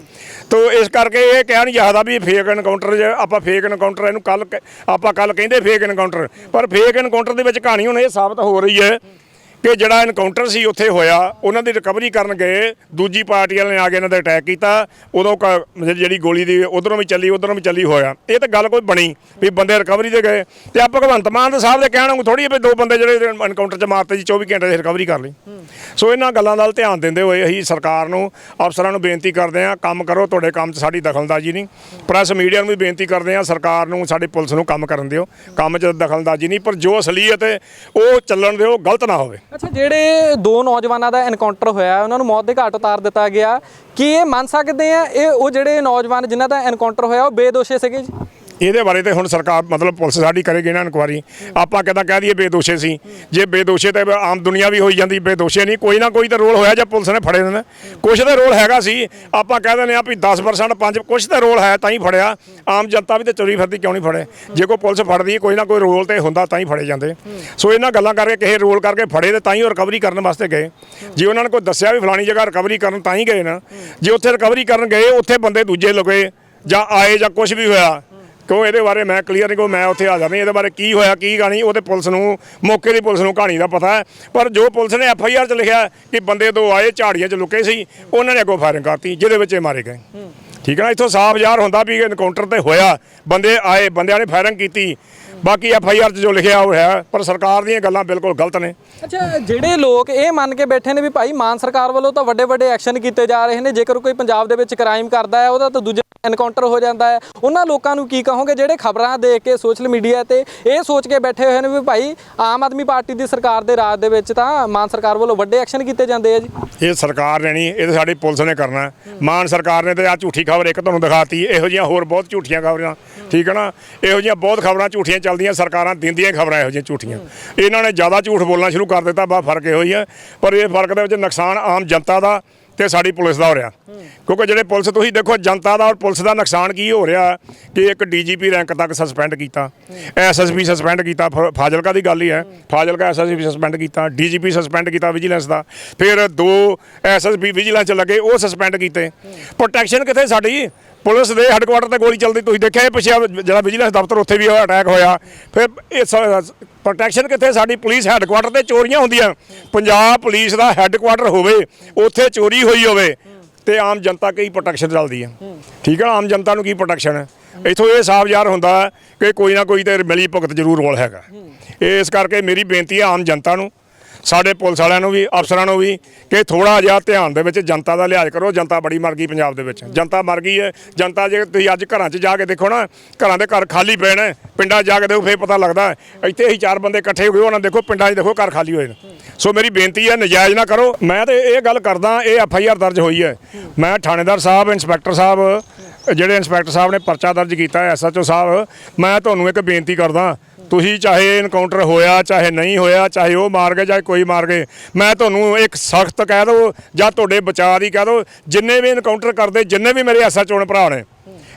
A: ਤੋ ਇਸ ਕਰਕੇ ਇਹ ਕਹਿ ਨਹੀਂ ਜਾਂਦਾ ਵੀ ਫੇਕ ਐਨਕਾਊਂਟਰ ਜੇ ਆਪਾਂ ਫੇਕ ਐਨਕਾਊਂਟਰ ਇਹਨੂੰ ਕੱਲ ਆਪਾਂ ਕੱਲ ਕਹਿੰਦੇ ਫੇਕ ਐਨਕਾਊਂਟਰ ਪਰ ਫੇਕ ਐਨਕਾਊਂਟਰ ਦੇ ਵਿੱਚ ਕਹਾਣੀ ਹੁਣ ਇਹ ਸਾਬਤ ਹੋ ਰਹੀ ਹੈ ਕਿ ਜਿਹੜਾ ਐਨਕਾਊਂਟਰ ਸੀ ਉੱਥੇ ਹੋਇਆ, ਉਹਨਾਂ ਦੀ ਰਿਕਵਰੀ ਕਰਨ ਗਏ, ਦੂਜੀ ਪਾਰਟੀ ਵਾਲਿਆਂ ਨੇ ਆ ਕੇ ਇਹਨਾਂ ਦਾ ਅਟੈਕ ਕੀਤਾ, ਉਦੋਂ ਕ- ਜਿਹੜੀ ਗੋਲੀ ਦੀ ਉਧਰੋਂ ਵੀ ਚੱਲੀ, ਉਧਰੋਂ ਵੀ ਚੱਲੀ ਹੋਇਆ। ਇਹ ਤਾਂ ਗੱਲ ਕੋਈ ਬਣੀ, ਵੀ ਬੰਦੇ ਰਿਕਵਰੀ ਤੇ ਗਏ। ਤੇ ਆਪਾਂ ਭਗਵੰਤ ਮਾਨ ਦੇ ਸਾਹਿਬ ਦੇ ਕਹਿਣ ਨੂੰ ਥੋੜੀ ਵੀ ਦੋ ਬੰਦੇ ਜਿਹੜੇ ਐਨਕਾਊਂਟਰ 'ਚ ਮਾਰਤੇ ਜੀ 24 ਘੰਟੇ ਦੀ ਰਿਕਵਰੀ ਕਰ ਲਈ। ਸੋ ਇਹਨਾਂ ਗੱਲਾਂ ਨਾਲ ਧਿਆਨ ਦਿੰਦੇ ਹੋਏ ਅਸੀਂ ਸਰਕਾਰ ਨੂੰ, ਅਫਸਰਾਂ ਨੂੰ ਬੇਨਤੀ ਕਰਦੇ ਹਾਂ, ਕੰਮ ਕਰੋ, ਤੁਹਾਡੇ ਕੰਮ 'ਚ ਸਾਡੀ ਦਖਲਅੰਦਾਜ਼ੀ ਨਹੀਂ। ਪ੍ਰੈਸ ਮੀਡੀਆ ਨੂੰ ਵੀ ਬੇਨਤੀ ਕਰਦੇ ਹਾਂ, ਸਰਕਾਰ ਨੂੰ, ਸਾਡੀ ਪੁਲਿਸ ਨੂੰ ਕੰਮ ਕਰਨ ਦਿਓ। ਕੰਮ 'ਚ ਦਖਲਅੰਦਾਜ਼ੀ ਨਹੀਂ, ਪਰ ਜੋ ਅਸਲੀਅਤ ਹੈ, ਉਹ ਚੱਲਣ ਦਿਓ, ਗਲਤ ਨਾ ਹੋਵੇ।
B: ਅੱਛਾ, ਜਿਹੜੇ ਦੋ ਨੌਜਵਾਨਾਂ ਦਾ ਐਨਕਾਊਂਟਰ ਹੋਇਆ, ਉਹਨਾਂ ਨੂੰ ਮੌਤ ਦੇ ਘਾਟ ਉਤਾਰ ਦਿੱਤਾ ਗਿਆ। ਕੀ ਇਹ ਮੰਨ ਸਕਦੇ ਆ? ਇਹ ਉਹ ਜਿਹੜੇ ਨੌਜਵਾਨ ਜਿਨ੍ਹਾਂ ਦਾ ਐਨਕਾਊਂਟਰ ਹੋਇਆ, ਉਹ ਬੇਦੋਸ਼ੇ ਸੀਗੇ ਜੀ?
A: ਇਹਦੇ ਬਾਰੇ ਤੇ ਹੁਣ ਸਰਕਾਰ ਮਤਲਬ ਪੁਲਿਸ ਸਾਡੀ ਕਰੇਗੀ ਨਾ ਇਨਕੁਆਰੀ। ਆਪਾਂ ਕਿਦਾਂ ਕਹਿ ਦਈਏ ਬੇਦੋਸ਼ੇ ਸੀ। ਜੇ ਬੇਦੋਸ਼ੇ ਤੇ ਆਮ ਦੁਨੀਆ ਵੀ ਹੋਈ ਜਾਂਦੀ ਬੇਦੋਸ਼ੇ ਨਹੀਂ ਕੋਈ ਨਾ ਕੋਈ ਤਾਂ ਰੋਲ ਹੋਇਆ ਜਾਂ ਪੁਲਿਸ ਨੇ ਫੜੇ ਨੇ ਕੁਛ ਤਾਂ ਰੋਲ ਹੈਗਾ ਸੀ। ਆਪਾਂ ਕਹਿ ਦਿੰਦੇ ਆ ਵੀ 10% 5 ਕੁਛ ਤਾਂ ਰੋਲ ਹੈ ਤਾਂ ਹੀ ਫੜਿਆ। ਆਮ ਜਨਤਾ ਵੀ ਤੇ ਚੋਰੀ ਫਿਰਦੀ ਕਿਉਂ ਨਹੀਂ ਫੜੇ? ਜੇ ਕੋਈ ਪੁਲਿਸ ਫੜਦੀ ਹੈ, ਕੋਈ ਨਾ ਕੋਈ ਰੋਲ ਤੇ ਹੁੰਦਾ ਤਾਂ ਹੀ ਫੜੇ ਜਾਂਦੇ। ਸੋ ਇਹਨਾਂ ਗੱਲਾਂ ਕਰਕੇ ਕਿਸੇ ਰੋਲ ਕਰਕੇ ਫੜੇ ਤੇ ਤਾਂ ਹੀ ਉਹ ਰਿਕਵਰੀ ਕਰਨ ਵਾਸਤੇ ਗਏ। ਜੇ ਉਹਨਾਂ ਨੇ ਕੋਈ ਦੱਸਿਆ ਵੀ ਫਲਾਣੀ ਜਗ੍ਹਾ ਰਿਕਵਰੀ ਕਰਨ ਤਾਂ ਹੀ ਗਏ ਨਾ। ਜੇ ਉੱਥੇ ਰਿਕਵਰੀ ਕਰਨ ਗਏ ਉੱਥੇ ਬੰਦੇ ਦੂਜੇ ਲੁਕੇ ਜਾਂ ਆਏ ਜਾਂ ਕੁਝ ਵੀ ਹੋਇਆ ਕਿਉਂ ਇਹਦੇ ਬਾਰੇ ਮੈਂ ਕਲੀਅਰ ਨਹੀਂ ਕੋ ਮੈਂ ਉੱਥੇ ਆ ਨਹੀਂ ਇਹਦੇ ਬਾਰੇ ਕੀ ਹੋਇਆ, ਕੀ ਕਹਾਣੀ ਉਹਦੇ ਪੁਲਿਸ ਨੂੰ, ਮੌਕੇ ਦੀ ਪੁਲਿਸ ਨੂੰ ਕਹਾਣੀ ਦਾ ਪਤਾ ਹੈ। ਪਰ ਜੋ ਪੁਲਿਸ ਨੇ ਐਫ ਆਈ ਆਰ 'ਚ ਲਿਖਿਆ ਕਿ ਬੰਦੇ ਦੋ ਆਏ, ਝਾੜੀਆਂ 'ਚ ਲੁਕੇ ਸੀ, ਉਹਨਾਂ ਨੇ ਅੱਗੋਂ ਫਾਇਰਿੰਗ ਕਰਤੀ, ਜਿਹਦੇ ਵਿੱਚ ਇਹ ਮਾਰੇ ਗਏ। ਠੀਕ ਹੈ ਨਾ, ਇੱਥੋਂ ਸਾਫ਼ ਜ਼ਾਹਰ ਹੁੰਦਾ ਵੀ ਐਨਕਾਊਂਟਰ ਤੇ ਹੋਇਆ, ਬੰਦੇ ਆਏ, ਬੰਦਿਆਂ ਨੇ ਫਾਇਰਿੰਗ ਕੀਤੀ। ਬਾਕੀ ਐਫ ਆਈ ਆਰ 'ਚ ਜੋ ਲਿਖਿਆ ਉਹ ਹੈ, ਪਰ ਸਰਕਾਰ ਦੀਆਂ ਗੱਲਾਂ ਬਿਲਕੁਲ ਗਲਤ ਨੇ।
B: ਅੱਛਾ, ਜਿਹੜੇ ਲੋਕ ਇਹ ਮੰਨ ਕੇ ਬੈਠੇ ਨੇ ਵੀ ਭਾਈ ਮਾਨ ਸਰਕਾਰ ਵੱਲੋਂ ਤਾਂ ਵੱਡੇ ਵੱਡੇ ਐਕਸ਼ਨ ਕੀਤੇ ਜਾ ਰਹੇ ਨੇ, ਜੇਕਰ ਕੋਈ ਪੰਜਾਬ ਦੇ ਵਿੱਚ ਕ੍ਰਾਈਮ ਕਰਦਾ ਹੈ, ਉਹਦਾ ਤਾਂ ਦੂਜੇ ਐਨਕਾਊਂਟਰ ਹੋ ਜਾਂਦਾ ਹੈ। ਉਹਨਾਂ ਲੋਕਾਂ ਨੂੰ ਕੀ ਕਹੋਗੇ? ਜਿਹੜੇ ਖਬਰਾਂ ਦੇਖ ਕੇ ਸੋਸ਼ਲ ਮੀਡੀਆ ਤੇ ਇਹ ਸੋਚ ਕੇ ਬੈਠੇ ਹੋਏ ਨੇ ਵੀ ਭਾਈ, ਆਮ ਆਦਮੀ ਪਾਰਟੀ ਦੀ ਸਰਕਾਰ ਦੇ ਰਾਜ ਦੇ ਵਿੱਚ ਤਾਂ ਮਾਨ ਸਰਕਾਰ ਵੱਲੋਂ ਵੱਡੇ ਐਕਸ਼ਨ ਕੀਤੇ ਜਾਂਦੇ ਆ ਜੀ।
A: ਇਹ ਸਰਕਾਰ ਨੇ ਨਹੀਂ ਇਹ ਤਾਂ ਸਾਡੀ ਪੁਲਿਸ ਨੇ ਕਰਨਾ। ਮਾਨ ਸਰਕਾਰ ਨੇ ਤੇ ਆ ਝੂਠੀ ਖਬਰ ਇੱਕ ਤੁਹਾਨੂੰ ਦਿਖਾਤੀ। ਇਹੋ ਜਿਹੀਆਂ ਹੋਰ ਬਹੁਤ ਝੂਠੀਆਂ ਖਬਰਾਂ, ਠੀਕ ਹੈ ਨਾ? ਇਹੋ ਜਿਹੀਆਂ ਬਹੁਤ ਖਬਰਾਂ ਝੂਠੀਆਂ ਚੱਲਦੀਆਂ, ਸਰਕਾਰਾਂ ਦਿੰਦੀਆਂ ਹੀ ਖਬਰਾਂ ਇਹੋ ਜਿਹੀਆਂ ਝੂਠੀਆਂ। ਇਹਨਾਂ ਨੇ ਜ਼ਿਆਦਾ ਝੂਠ ਬੋਲਣਾ ਸ਼ੁਰੂ ਕਰ ਦਿੱਤਾ ਬਾ ਫ਼ਰਕ ਇਹੋ ਹੀ ਹੈ ਪਰ ਇਹ ਫ਼ਰਕ ਦੇ ਵਿੱਚ ਨੁਕਸਾਨ ਆਮ ਜਨਤਾ ਦਾ ਤੇ ਸਾਡੀ ਪੁਲਿਸ ਦਾ ਹੋ ਰਿਹਾ। ਕਿਉਂਕਿ ਜਿਹੜੇ ਪੁਲਿਸ, ਤੁਸੀਂ ਦੇਖੋ ਜਨਤਾ ਦਾ ਔਰ ਪੁਲਿਸ ਦਾ ਨੁਕਸਾਨ ਕੀ ਹੋ ਰਿਹਾ ਕਿ ਇੱਕ ਡੀਜੀਪੀ ਰੈਂਕ ਤੱਕ ਸਸਪੈਂਡ ਕੀਤਾ। ਐਸਐਸਪੀ ਸਸਪੈਂਡ ਕੀਤਾ, ਫ- ਫਾਜ਼ਿਲਕਾ ਦੀ ਗੱਲ ਹੀ ਹੈ। ਫਾਜ਼ਿਲਕਾ ਐਸਐਸਪੀ ਸਸਪੈਂਡ ਕੀਤਾ, ਡੀਜੀਪੀ ਸਸਪੈਂਡ ਕੀਤਾ ਵਿਜੀਲੈਂਸ ਦਾ। ਫਿਰ ਦੋ ਐਸਐਸਪੀ ਵਿਜੀਲੈਂਸ ਲੱਗੇ, ਉਹ ਸਸਪੈਂਡ ਕੀਤੇ। ਪ੍ਰੋਟੈਕਸ਼ਨ ਕਿੱਥੇ ਸਾਡੀ? ਪੁਲਿਸ ਦੇ ਹੈੱਡਕੁਆਟਰ ਤੇ ਗੋਲੀ ਚੱਲਦੀ, ਤੁਸੀਂ ਦੇਖਿਆ ਇਹ ਪਿੱਛੇ ਜਿਹੜਾ ਵਿਜੀਲੈਂਸ ਦਫ਼ਤਰ ਉੱਥੇ ਵੀ ਅਟੈਕ ਹੋਇਆ। ਫਿਰ ਇਹ ਪ੍ਰੋਟੈਕਸ਼ਨ ਕਿੱਥੇ? ਸਾਡੀ ਪੁਲਿਸ ਹੈੱਡਕੁਆਟਰ ਤੇ ਚੋਰੀਆਂ ਹੁੰਦੀਆਂ। ਪੰਜਾਬ ਪੁਲਿਸ ਦਾ ਹੈੱਡਕੁਆਟਰ ਹੋਵੇ, ਉੱਥੇ ਚੋਰੀ ਹੋਈ ਹੋਵੇ, ਤੇ ਆਮ ਜਨਤਾ ਕੀ ਪ੍ਰੋਟੈਕਸ਼ਨ ਚੱਲਦੀ ਹੈ ਠੀਕ ਹੈ ਆਮ ਜਨਤਾ ਨੂੰ ਕੀ ਪ੍ਰੋਟੈਕਸ਼ਨ ਹੈ ਇਥੋਂ ਇਹ ਸਾਫ਼ ਯਾਰ ਹੁੰਦਾ ਕਿ ਕੋਈ ਨਾ ਕੋਈ ਤੇ ਮਿਲੀ ਭੁਗਤ ਜ਼ਰੂਰ ਰੋਲ ਹੈਗਾ। ਇਸ ਕਰਕੇ ਮੇਰੀ ਬੇਨਤੀ ਹੈ ਆਮ ਜਨਤਾ ਨੂੰ ਸਾਡੇ ਪੁਲਿਸ ਵਾਲਿਆਂ ਨੂੰ ਵੀ, ਅਫਸਰਾਂ ਨੂੰ ਵੀ ਕਿ ਥੋੜਾ ਜਿਹਾ ਧਿਆਨ ਦੇ ਵਿੱਚ ਜਨਤਾ ਦਾ ਲਿਹਾਜ਼ ਕਰੋ, ਜਨਤਾ ਬੜੀ ਮਰ ਗਈ ਪੰਜਾਬ ਦੇ ਵਿੱਚ। ਜਨਤਾ ਮਰ ਗਈ ਹੈ ਜਨਤਾ ਜੇ ਤੁਸੀਂ ਅੱਜ ਘਰਾਂ 'ਚ ਜਾ ਕੇ ਦੇਖੋ ਨਾ, ਘਰਾਂ ਦੇ ਘਰ ਖਾਲੀ ਪਏ ਨੇ, ਪਿੰਡਾਂ 'ਚ ਜਾ ਕੇ ਦੇਖੋ ਫੇਰ ਪਤਾ ਲੱਗਦਾ ਇੱਥੇ ਹੀ ਚਾਰ ਬੰਦੇ ਇਕੱਠੇ ਹੋ ਗਏ ਉਹਨਾਂ ਦੇਖੋ ਪਿੰਡਾਂ 'ਚ ਦੇਖੋ ਘਰ ਖਾਲੀ ਹੋਏ ਨੇ। ਸੋ ਮੇਰੀ ਬੇਨਤੀ ਹੈ, ਨਜਾਇਜ਼ ਨਾ ਕਰੋ। ਮੈਂ ਤੇ ਇਹ ਗੱਲ ਕਰਦਾ, ਇਹ ਐਫ ਆਈ ਆਰ ਦਰਜ ਹੋਈ ਹੈ। ਮੈਂ ਥਾਣੇਦਾਰ ਸਾਹਿਬ, ਇੰਸਪੈਕਟਰ ਸਾਹਿਬ, ਜਿਹੜੇ ਇੰਸਪੈਕਟਰ ਸਾਹਿਬ ਨੇ ਪਰਚਾ ਦਰਜ ਕੀਤਾ ਹੈ ਐਸਐਚਓ ਸਾਹਿਬ, ਮੈਂ ਤੁਹਾਨੂੰ ਇੱਕ ਬੇਨਤੀ ਕਰਦਾ ਤੁਸੀਂ ਚਾਹੇ ਇਨਕਾਊਂਟਰ ਹੋਇਆ ਚਾਹੇ ਨਹੀਂ ਹੋਇਆ ਚਾਹੇ ਉਹ ਮਾਰ ਗਏ ਚਾਹੇ ਕੋਈ ਮਾਰ ਗਏ ਮੈਂ ਤੁਹਾਨੂੰ ਇੱਕ ਸਖਤ ਕਹਿ ਦਓ ਜਾਂ ਤੁਹਾਡੇ ਬਚਾਅ ਦੀ ਕਹਿ ਦਓ ਜਿੰਨੇ ਵੀ ਇਨਕਾਊਂਟਰ ਕਰਦੇ ਜਿੰਨੇ ਵੀ ਮੇਰੇ ਐਸਐਚਓ ਨੇ ਭਰਾ ਨੇ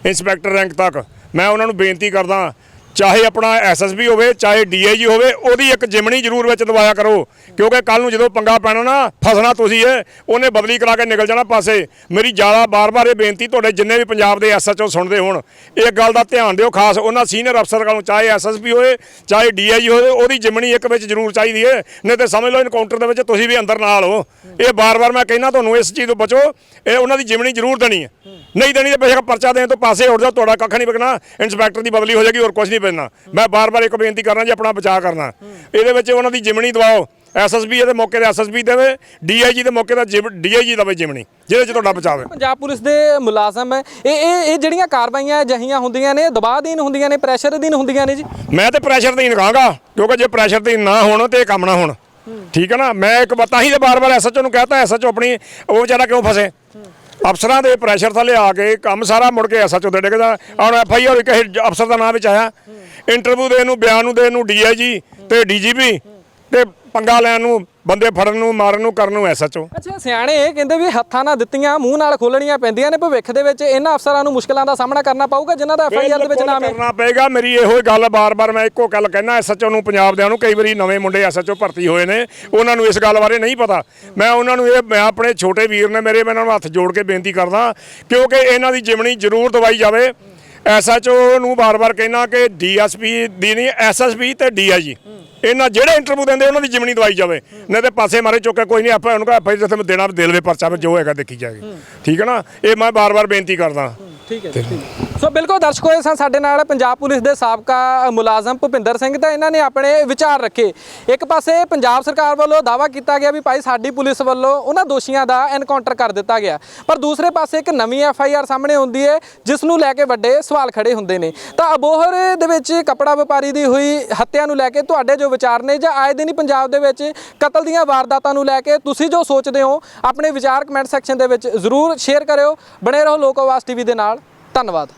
A: ਇੰਸਪੈਕਟਰ ਰੈਂਕ ਤੱਕ ਮੈਂ ਉਹਨਾਂ ਨੂੰ ਬੇਨਤੀ ਕਰਦਾ ਚਾਹੇ ਆਪਣਾ ਐਸਐਸਬੀ ਹੋਵੇ, ਚਾਹੇ ਡੀਆਈਜੀ ਹੋਵੇ, ਉਹਦੀ ਇੱਕ ਜਿਮਣੀ ਜ਼ਰੂਰ ਵਿੱਚ ਦਵਾਇਆ ਕਰੋ। ਕਿਉਂਕਿ ਕੱਲ ਨੂੰ ਜਦੋਂ ਪੰਗਾ ਪੈਣਾ ਨਾ, ਫਸਣਾ ਤੁਸੀਂ ਏ ਉਹਨੇ ਬਦਲੀ ਕਰਾ ਕੇ ਨਿਕਲ ਜਾਣਾ ਪਾਸੇ। ਮੇਰੀ ਜ਼ਿਆਦਾ ਬਾਰ-ਬਾਰ ਇਹ ਬੇਨਤੀ, ਤੁਹਾਡੇ ਜਿੰਨੇ ਵੀ ਪੰਜਾਬ ਦੇ ਐਸਐਚਓ ਸੁਣਦੇ ਹੋਣ, ਇਹ ਗੱਲ ਦਾ ਧਿਆਨ ਦਿਓ, ਖਾਸ ਉਹਨਾਂ ਸੀਨੀਅਰ ਅਫਸਰ ਕੋਲੋਂ, ਚਾਹੇ ਐਸਐਸਪੀ ਹੋਵੇ ਚਾਹੇ ਡੀਆਈਜੀ ਹੋਵੇ ਉਹਦੀ ਜਿਮਣੀ ਇੱਕ ਵਿੱਚ ਜ਼ਰੂਰ ਚਾਹੀਦੀ ਏ। ਨਹੀਂ ਤੇ ਸਮਝ ਲਓ ਇਨਕਾਊਂਟਰ ਦੇ ਵਿੱਚ ਤੁਸੀਂ ਵੀ ਅੰਦਰ ਨਾਲ ਹੋ। ਇਹ ਬਾਰ-ਬਾਰ ਮੈਂ ਕਹਿੰਦਾ ਤੁਹਾਨੂੰ, ਇਸ ਚੀਜ਼ ਤੋਂ ਬਚੋ। ਇਹ ਉਹਨਾਂ ਦੀ ਜਿਮਣੀ ਜ਼ਰੂਰ ਦੇਣੀ ਹੈ ਨਹੀਂ ਦੇਣੀ ਤੇ ਬੇਸ਼ੱਕ ਪਰਚਾ ਦੇਣ ਤੋਂ ਪਾਸੇ ਹੋ ਜਾਓ, ਤੁਹਾਡਾ ਕੱਖ ਨਹੀਂ ਵਿਕਣਾ। ਇੰਸਪੈਕਟਰ ਦੀ ਬਦਲੀ ਹੋ ਜਾਏਗੀ, ਹੋਰ ਕੁਝ ਨਹੀਂ ਪੈਣਾ। ਮੈਂ ਬਾਰ-ਬਾਰ ਇੱਕ ਬੇਨਤੀ ਕਰਨਾ ਜੀ ਆਪਣਾ ਬਚਾਅ ਕਰਨਾ। ਇਹਦੇ ਵਿੱਚ ਉਹਨਾਂ ਦੀ ਜਿਮਣੀ ਦਵਾਓ ਐਸਐਸਬੀ ਦੇ ਮੌਕੇ ਤੇ ਐਸਐਸਬੀ ਦੇਵੇ ਡੀਆਈਜੀ ਦੇ ਮੌਕੇ ਤੇ ਡੀਆਈਜੀ ਦਵੇ ਜਿਮਣੀ ਜਿਹਦੇ ਚ ਤੁਹਾਡਾ ਬਚਾਅ ਹੈ
B: ਪੰਜਾਬ ਪੁਲਿਸ ਦੇ ਮੁਲਾਜ਼ਮ ਹੈ। ਇਹ ਇਹ ਇਹ ਜਿਹੜੀਆਂ ਕਾਰਵਾਈਆਂ ਅਜਿਹੀਆਂ ਹੁੰਦੀਆਂ ਨੇ ਦਬਾਅ ਅਧੀਨ ਹੁੰਦੀਆਂ ਨੇ ਪ੍ਰੈਸ਼ਰ ਅਧੀਨ ਹੁੰਦੀਆਂ ਨੇ ਜੀ।
A: ਮੈਂ ਤੇ ਪ੍ਰੈਸ਼ਰ ਹੀ ਕਹਾਂਗਾ ਕਿਉਂਕਿ ਜੇ ਪ੍ਰੈਸ਼ਰ ਤੇ ਨਾ ਹੋਣ ਤੇ ਇਹ ਕੰਮ ਨਾ ਹੋਣ। ਠੀਕ ਹੈ ਨਾ? ਮੈਂ ਇੱਕ ਬਤਾ ਹੀ ਤੇ ਬਾਰ-ਬਾਰ ਐਸਐਚਓ ਨੂੰ ਕਹਤਾ ਐਸਐਚਓ ਆਪਣੀ ਉਹ ਵਿਚਾਰਾ ਕਿਉਂ ਫਸੇ? ਅਫਸਰਾਂ ਦੇ ਪ੍ਰੈਸ਼ਰ ਥੱਲੇ ਆ ਕੇ ਕੰਮ ਸਾਰਾ ਮੁੜ ਕੇ ਐਸਐਚਓ ਦੇ ਡਿੱਗਦਾ। ਹੁਣ ਐਫ ਆਈ ਆਰ ਕਿਸੇ ਅਫਸਰ ਦਾ ਨਾਮ ਵਿੱਚ ਆਇਆ। ਇੰਟਰਵਿਊ ਦੇਣ ਨੂੰ ਬਿਆਨ ਨੂੰ ਦੇਣ ਨੂੰ ਡੀਆਈਜੀ ਤੇ ਡੀਜੀਪੀ ਤੇ ਪੰਗਾ ਲੈਣ ਨੂੰ ਬੰਦੇ ਫੜਨ ਨੂੰ ਮਾਰਨ ਨੂੰ ਕਰਨ ਨੂੰ ਐਸਐਚਓ
B: ਅੱਛਾ ਸਿਆਣੇ ਇਹ ਕਹਿੰਦੇ ਵੀ ਹੱਥਾਂ ਨਾਲ ਦਿੱਤੀਆਂ ਮੂੰਹ ਨਾਲ ਖੋਲਣੀਆਂ ਪੈਂਦੀਆਂ ਨੇ ਭਵਿੱਖ ਦੇ ਵਿੱਚ ਇਹਨਾਂ ਅਫਸਰਾਂ ਨੂੰ ਮੁਸ਼ਕਲਾਂ ਦਾ ਸਾਹਮਣਾ ਕਰਨਾ ਪਊਗਾ ਜਿਨ੍ਹਾਂ ਦਾ ਐਫਆਈਆਰ ਦੇ ਵਿੱਚ ਨਾਮ ਹੈ।
A: ਕਰਨਾ ਪਏਗਾ ਮੇਰੀ ਇਹੋ ਹੀ ਗੱਲ ਬਾਰ-ਬਾਰ ਮੈਂ ਇੱਕੋ ਗੱਲ ਕਹਿਣਾ ਐਸਐਚਓ ਨੂੰ ਪੰਜਾਬ ਦਿਆਂ ਨੂੰ ਕਈ ਵਾਰੀ ਨਵੇਂ ਮੁੰਡੇ ਐਸਐਚਓ ਭਰਤੀ ਹੋਏ ਨੇ ਉਹਨਾਂ ਨੂੰ ਇਸ ਗੱਲ ਬਾਰੇ ਨਹੀਂ ਪਤਾ। ਮੈਂ ਉਹਨਾਂ ਨੂੰ ਇਹ ਮੈਂ ਆਪਣੇ ਛੋਟੇ ਵੀਰ ਨੇ ਮੇਰੇ ਮੈਂ ਇਹਨਾਂ ਨੂੰ ਹੱਥ ਜੋੜ ਕੇ ਬੇਨਤੀ ਕਰਦਾ ਕਿਉਂਕਿ ਇਹਨਾਂ ਦੀ ਜਿਮਣੀ ਜ਼ਰੂਰ ਦਵਾਈ ਜਾਵੇ ਐਸਐਚਓ ਨੂੰ ਬਾਰ-ਬਾਰ ਕਹਿਣਾ ਕਿ ਡੀਐਸਪੀ ਦੀ ਨਹੀਂ, ਐਸਐਸਪੀ ਤੇ ਡੀਆਈਜੀ। ਇਹਨਾਂ ਜਿਹੜੇ ਇੰਟਰਵਿਊ ਦਿੰਦੇ, ਉਹਨਾਂ ਦੀ ਜਿਮਣੀ ਦਵਾਈ ਜਾਵੇ। ਨਹੀਂ ਤੇ ਪਾਸੇ ਮਾਰੇ ਚੁੱਕੇ ਕੋਈ ਨਹੀਂ, ਆਪਾਂ ਉਹਨੂੰ ਕਹਾਂ, ਆਪਾਂ ਜਿੱਥੇ ਦੇਣਾ ਦੇ ਲਵੇ ਪਰਚਾ ਵਿੱਚ ਜੋ ਹੈਗਾ ਦੇਖੀ ਜਾਏਗੀ। ਠੀਕ ਹੈ ਨਾ? ਇਹ ਮੈਂ ਬਾਰ-ਬਾਰ ਬੇਨਤੀ ਕਰਦਾ।
B: ਠੀਕ ਹੈ। ਸੋ ਬਿਲਕੁਲ ਦਰਸ਼ਕੋ ਇਹ ਸਨ, ਸਾਡੇ ਨਾਲ ਪੰਜਾਬ ਪੁਲਿਸ ਦੇ ਸਾਬਕਾ ਮੁਲਾਜ਼ਮ ਭੁਪਿੰਦਰ ਸਿੰਘ ਤਾਂ ਇਹਨਾਂ ਨੇ ਆਪਣੇ ਵਿਚਾਰ ਰੱਖੇ। ਇੱਕ ਪਾਸੇ ਪੰਜਾਬ ਸਰਕਾਰ ਵੱਲੋਂ ਦਾਵਾ ਕੀਤਾ ਗਿਆ ਵੀ ਭਾਈ ਸਾਡੀ ਪੁਲਿਸ ਵੱਲੋਂ ਉਹਨਾਂ ਦੋਸ਼ੀਆਂ ਦਾ ਐਨਕਾਊਂਟਰ ਕਰ ਦਿੱਤਾ ਗਿਆ। ਪਰ ਦੂਸਰੇ ਪਾਸੇ ਇੱਕ ਨਵੀਂ ਐਫ ਆਈ ਆਰ ਸਾਹਮਣੇ ਆਉਂਦੀ ਹੈ, ਜਿਸ ਨੂੰ ਲੈ ਕੇ ਵੱਡੇ ਸਵਾਲ ਖੜੇ ਹੁੰਦੇ ਨੇ। ਤਾਂ ਅਬੋਹਰ ਦੇ ਵਿੱਚ ਕਪੜਾ ਵਪਾਰੀ ਦੀ ਹੋਈ ਹੱਤਿਆ ਨੂੰ ਲੈ ਕੇ ਤੁਹਾਡੇ ਜੋ ਵਿਚਾਰ ਨੇ ਜਾਂ ਆਏ ਦਿਨ ਹੀ ਪੰਜਾਬ ਦੇ ਵਿੱਚ ਕਤਲ ਦੀਆਂ ਵਾਰਦਾਤਾਂ ਨੂੰ ਲੈ ਕੇ ਤੁਸੀਂ ਜੋ ਸੋਚਦੇ ਹੋ, ਆਪਣੇ ਵਿਚਾਰ ਕਮੈਂਟ ਸੈਕਸ਼ਨ ਦੇ ਵਿੱਚ ਜ਼ਰੂਰ ਸ਼ੇਅਰ ਕਰਿਓ। ਬਣੇ ਰਹੋ ਲੋਕ ਆਵਾਜ਼ ਟੀਵੀ ਦੇ ਨਾਲ। ਧੰਨਵਾਦ।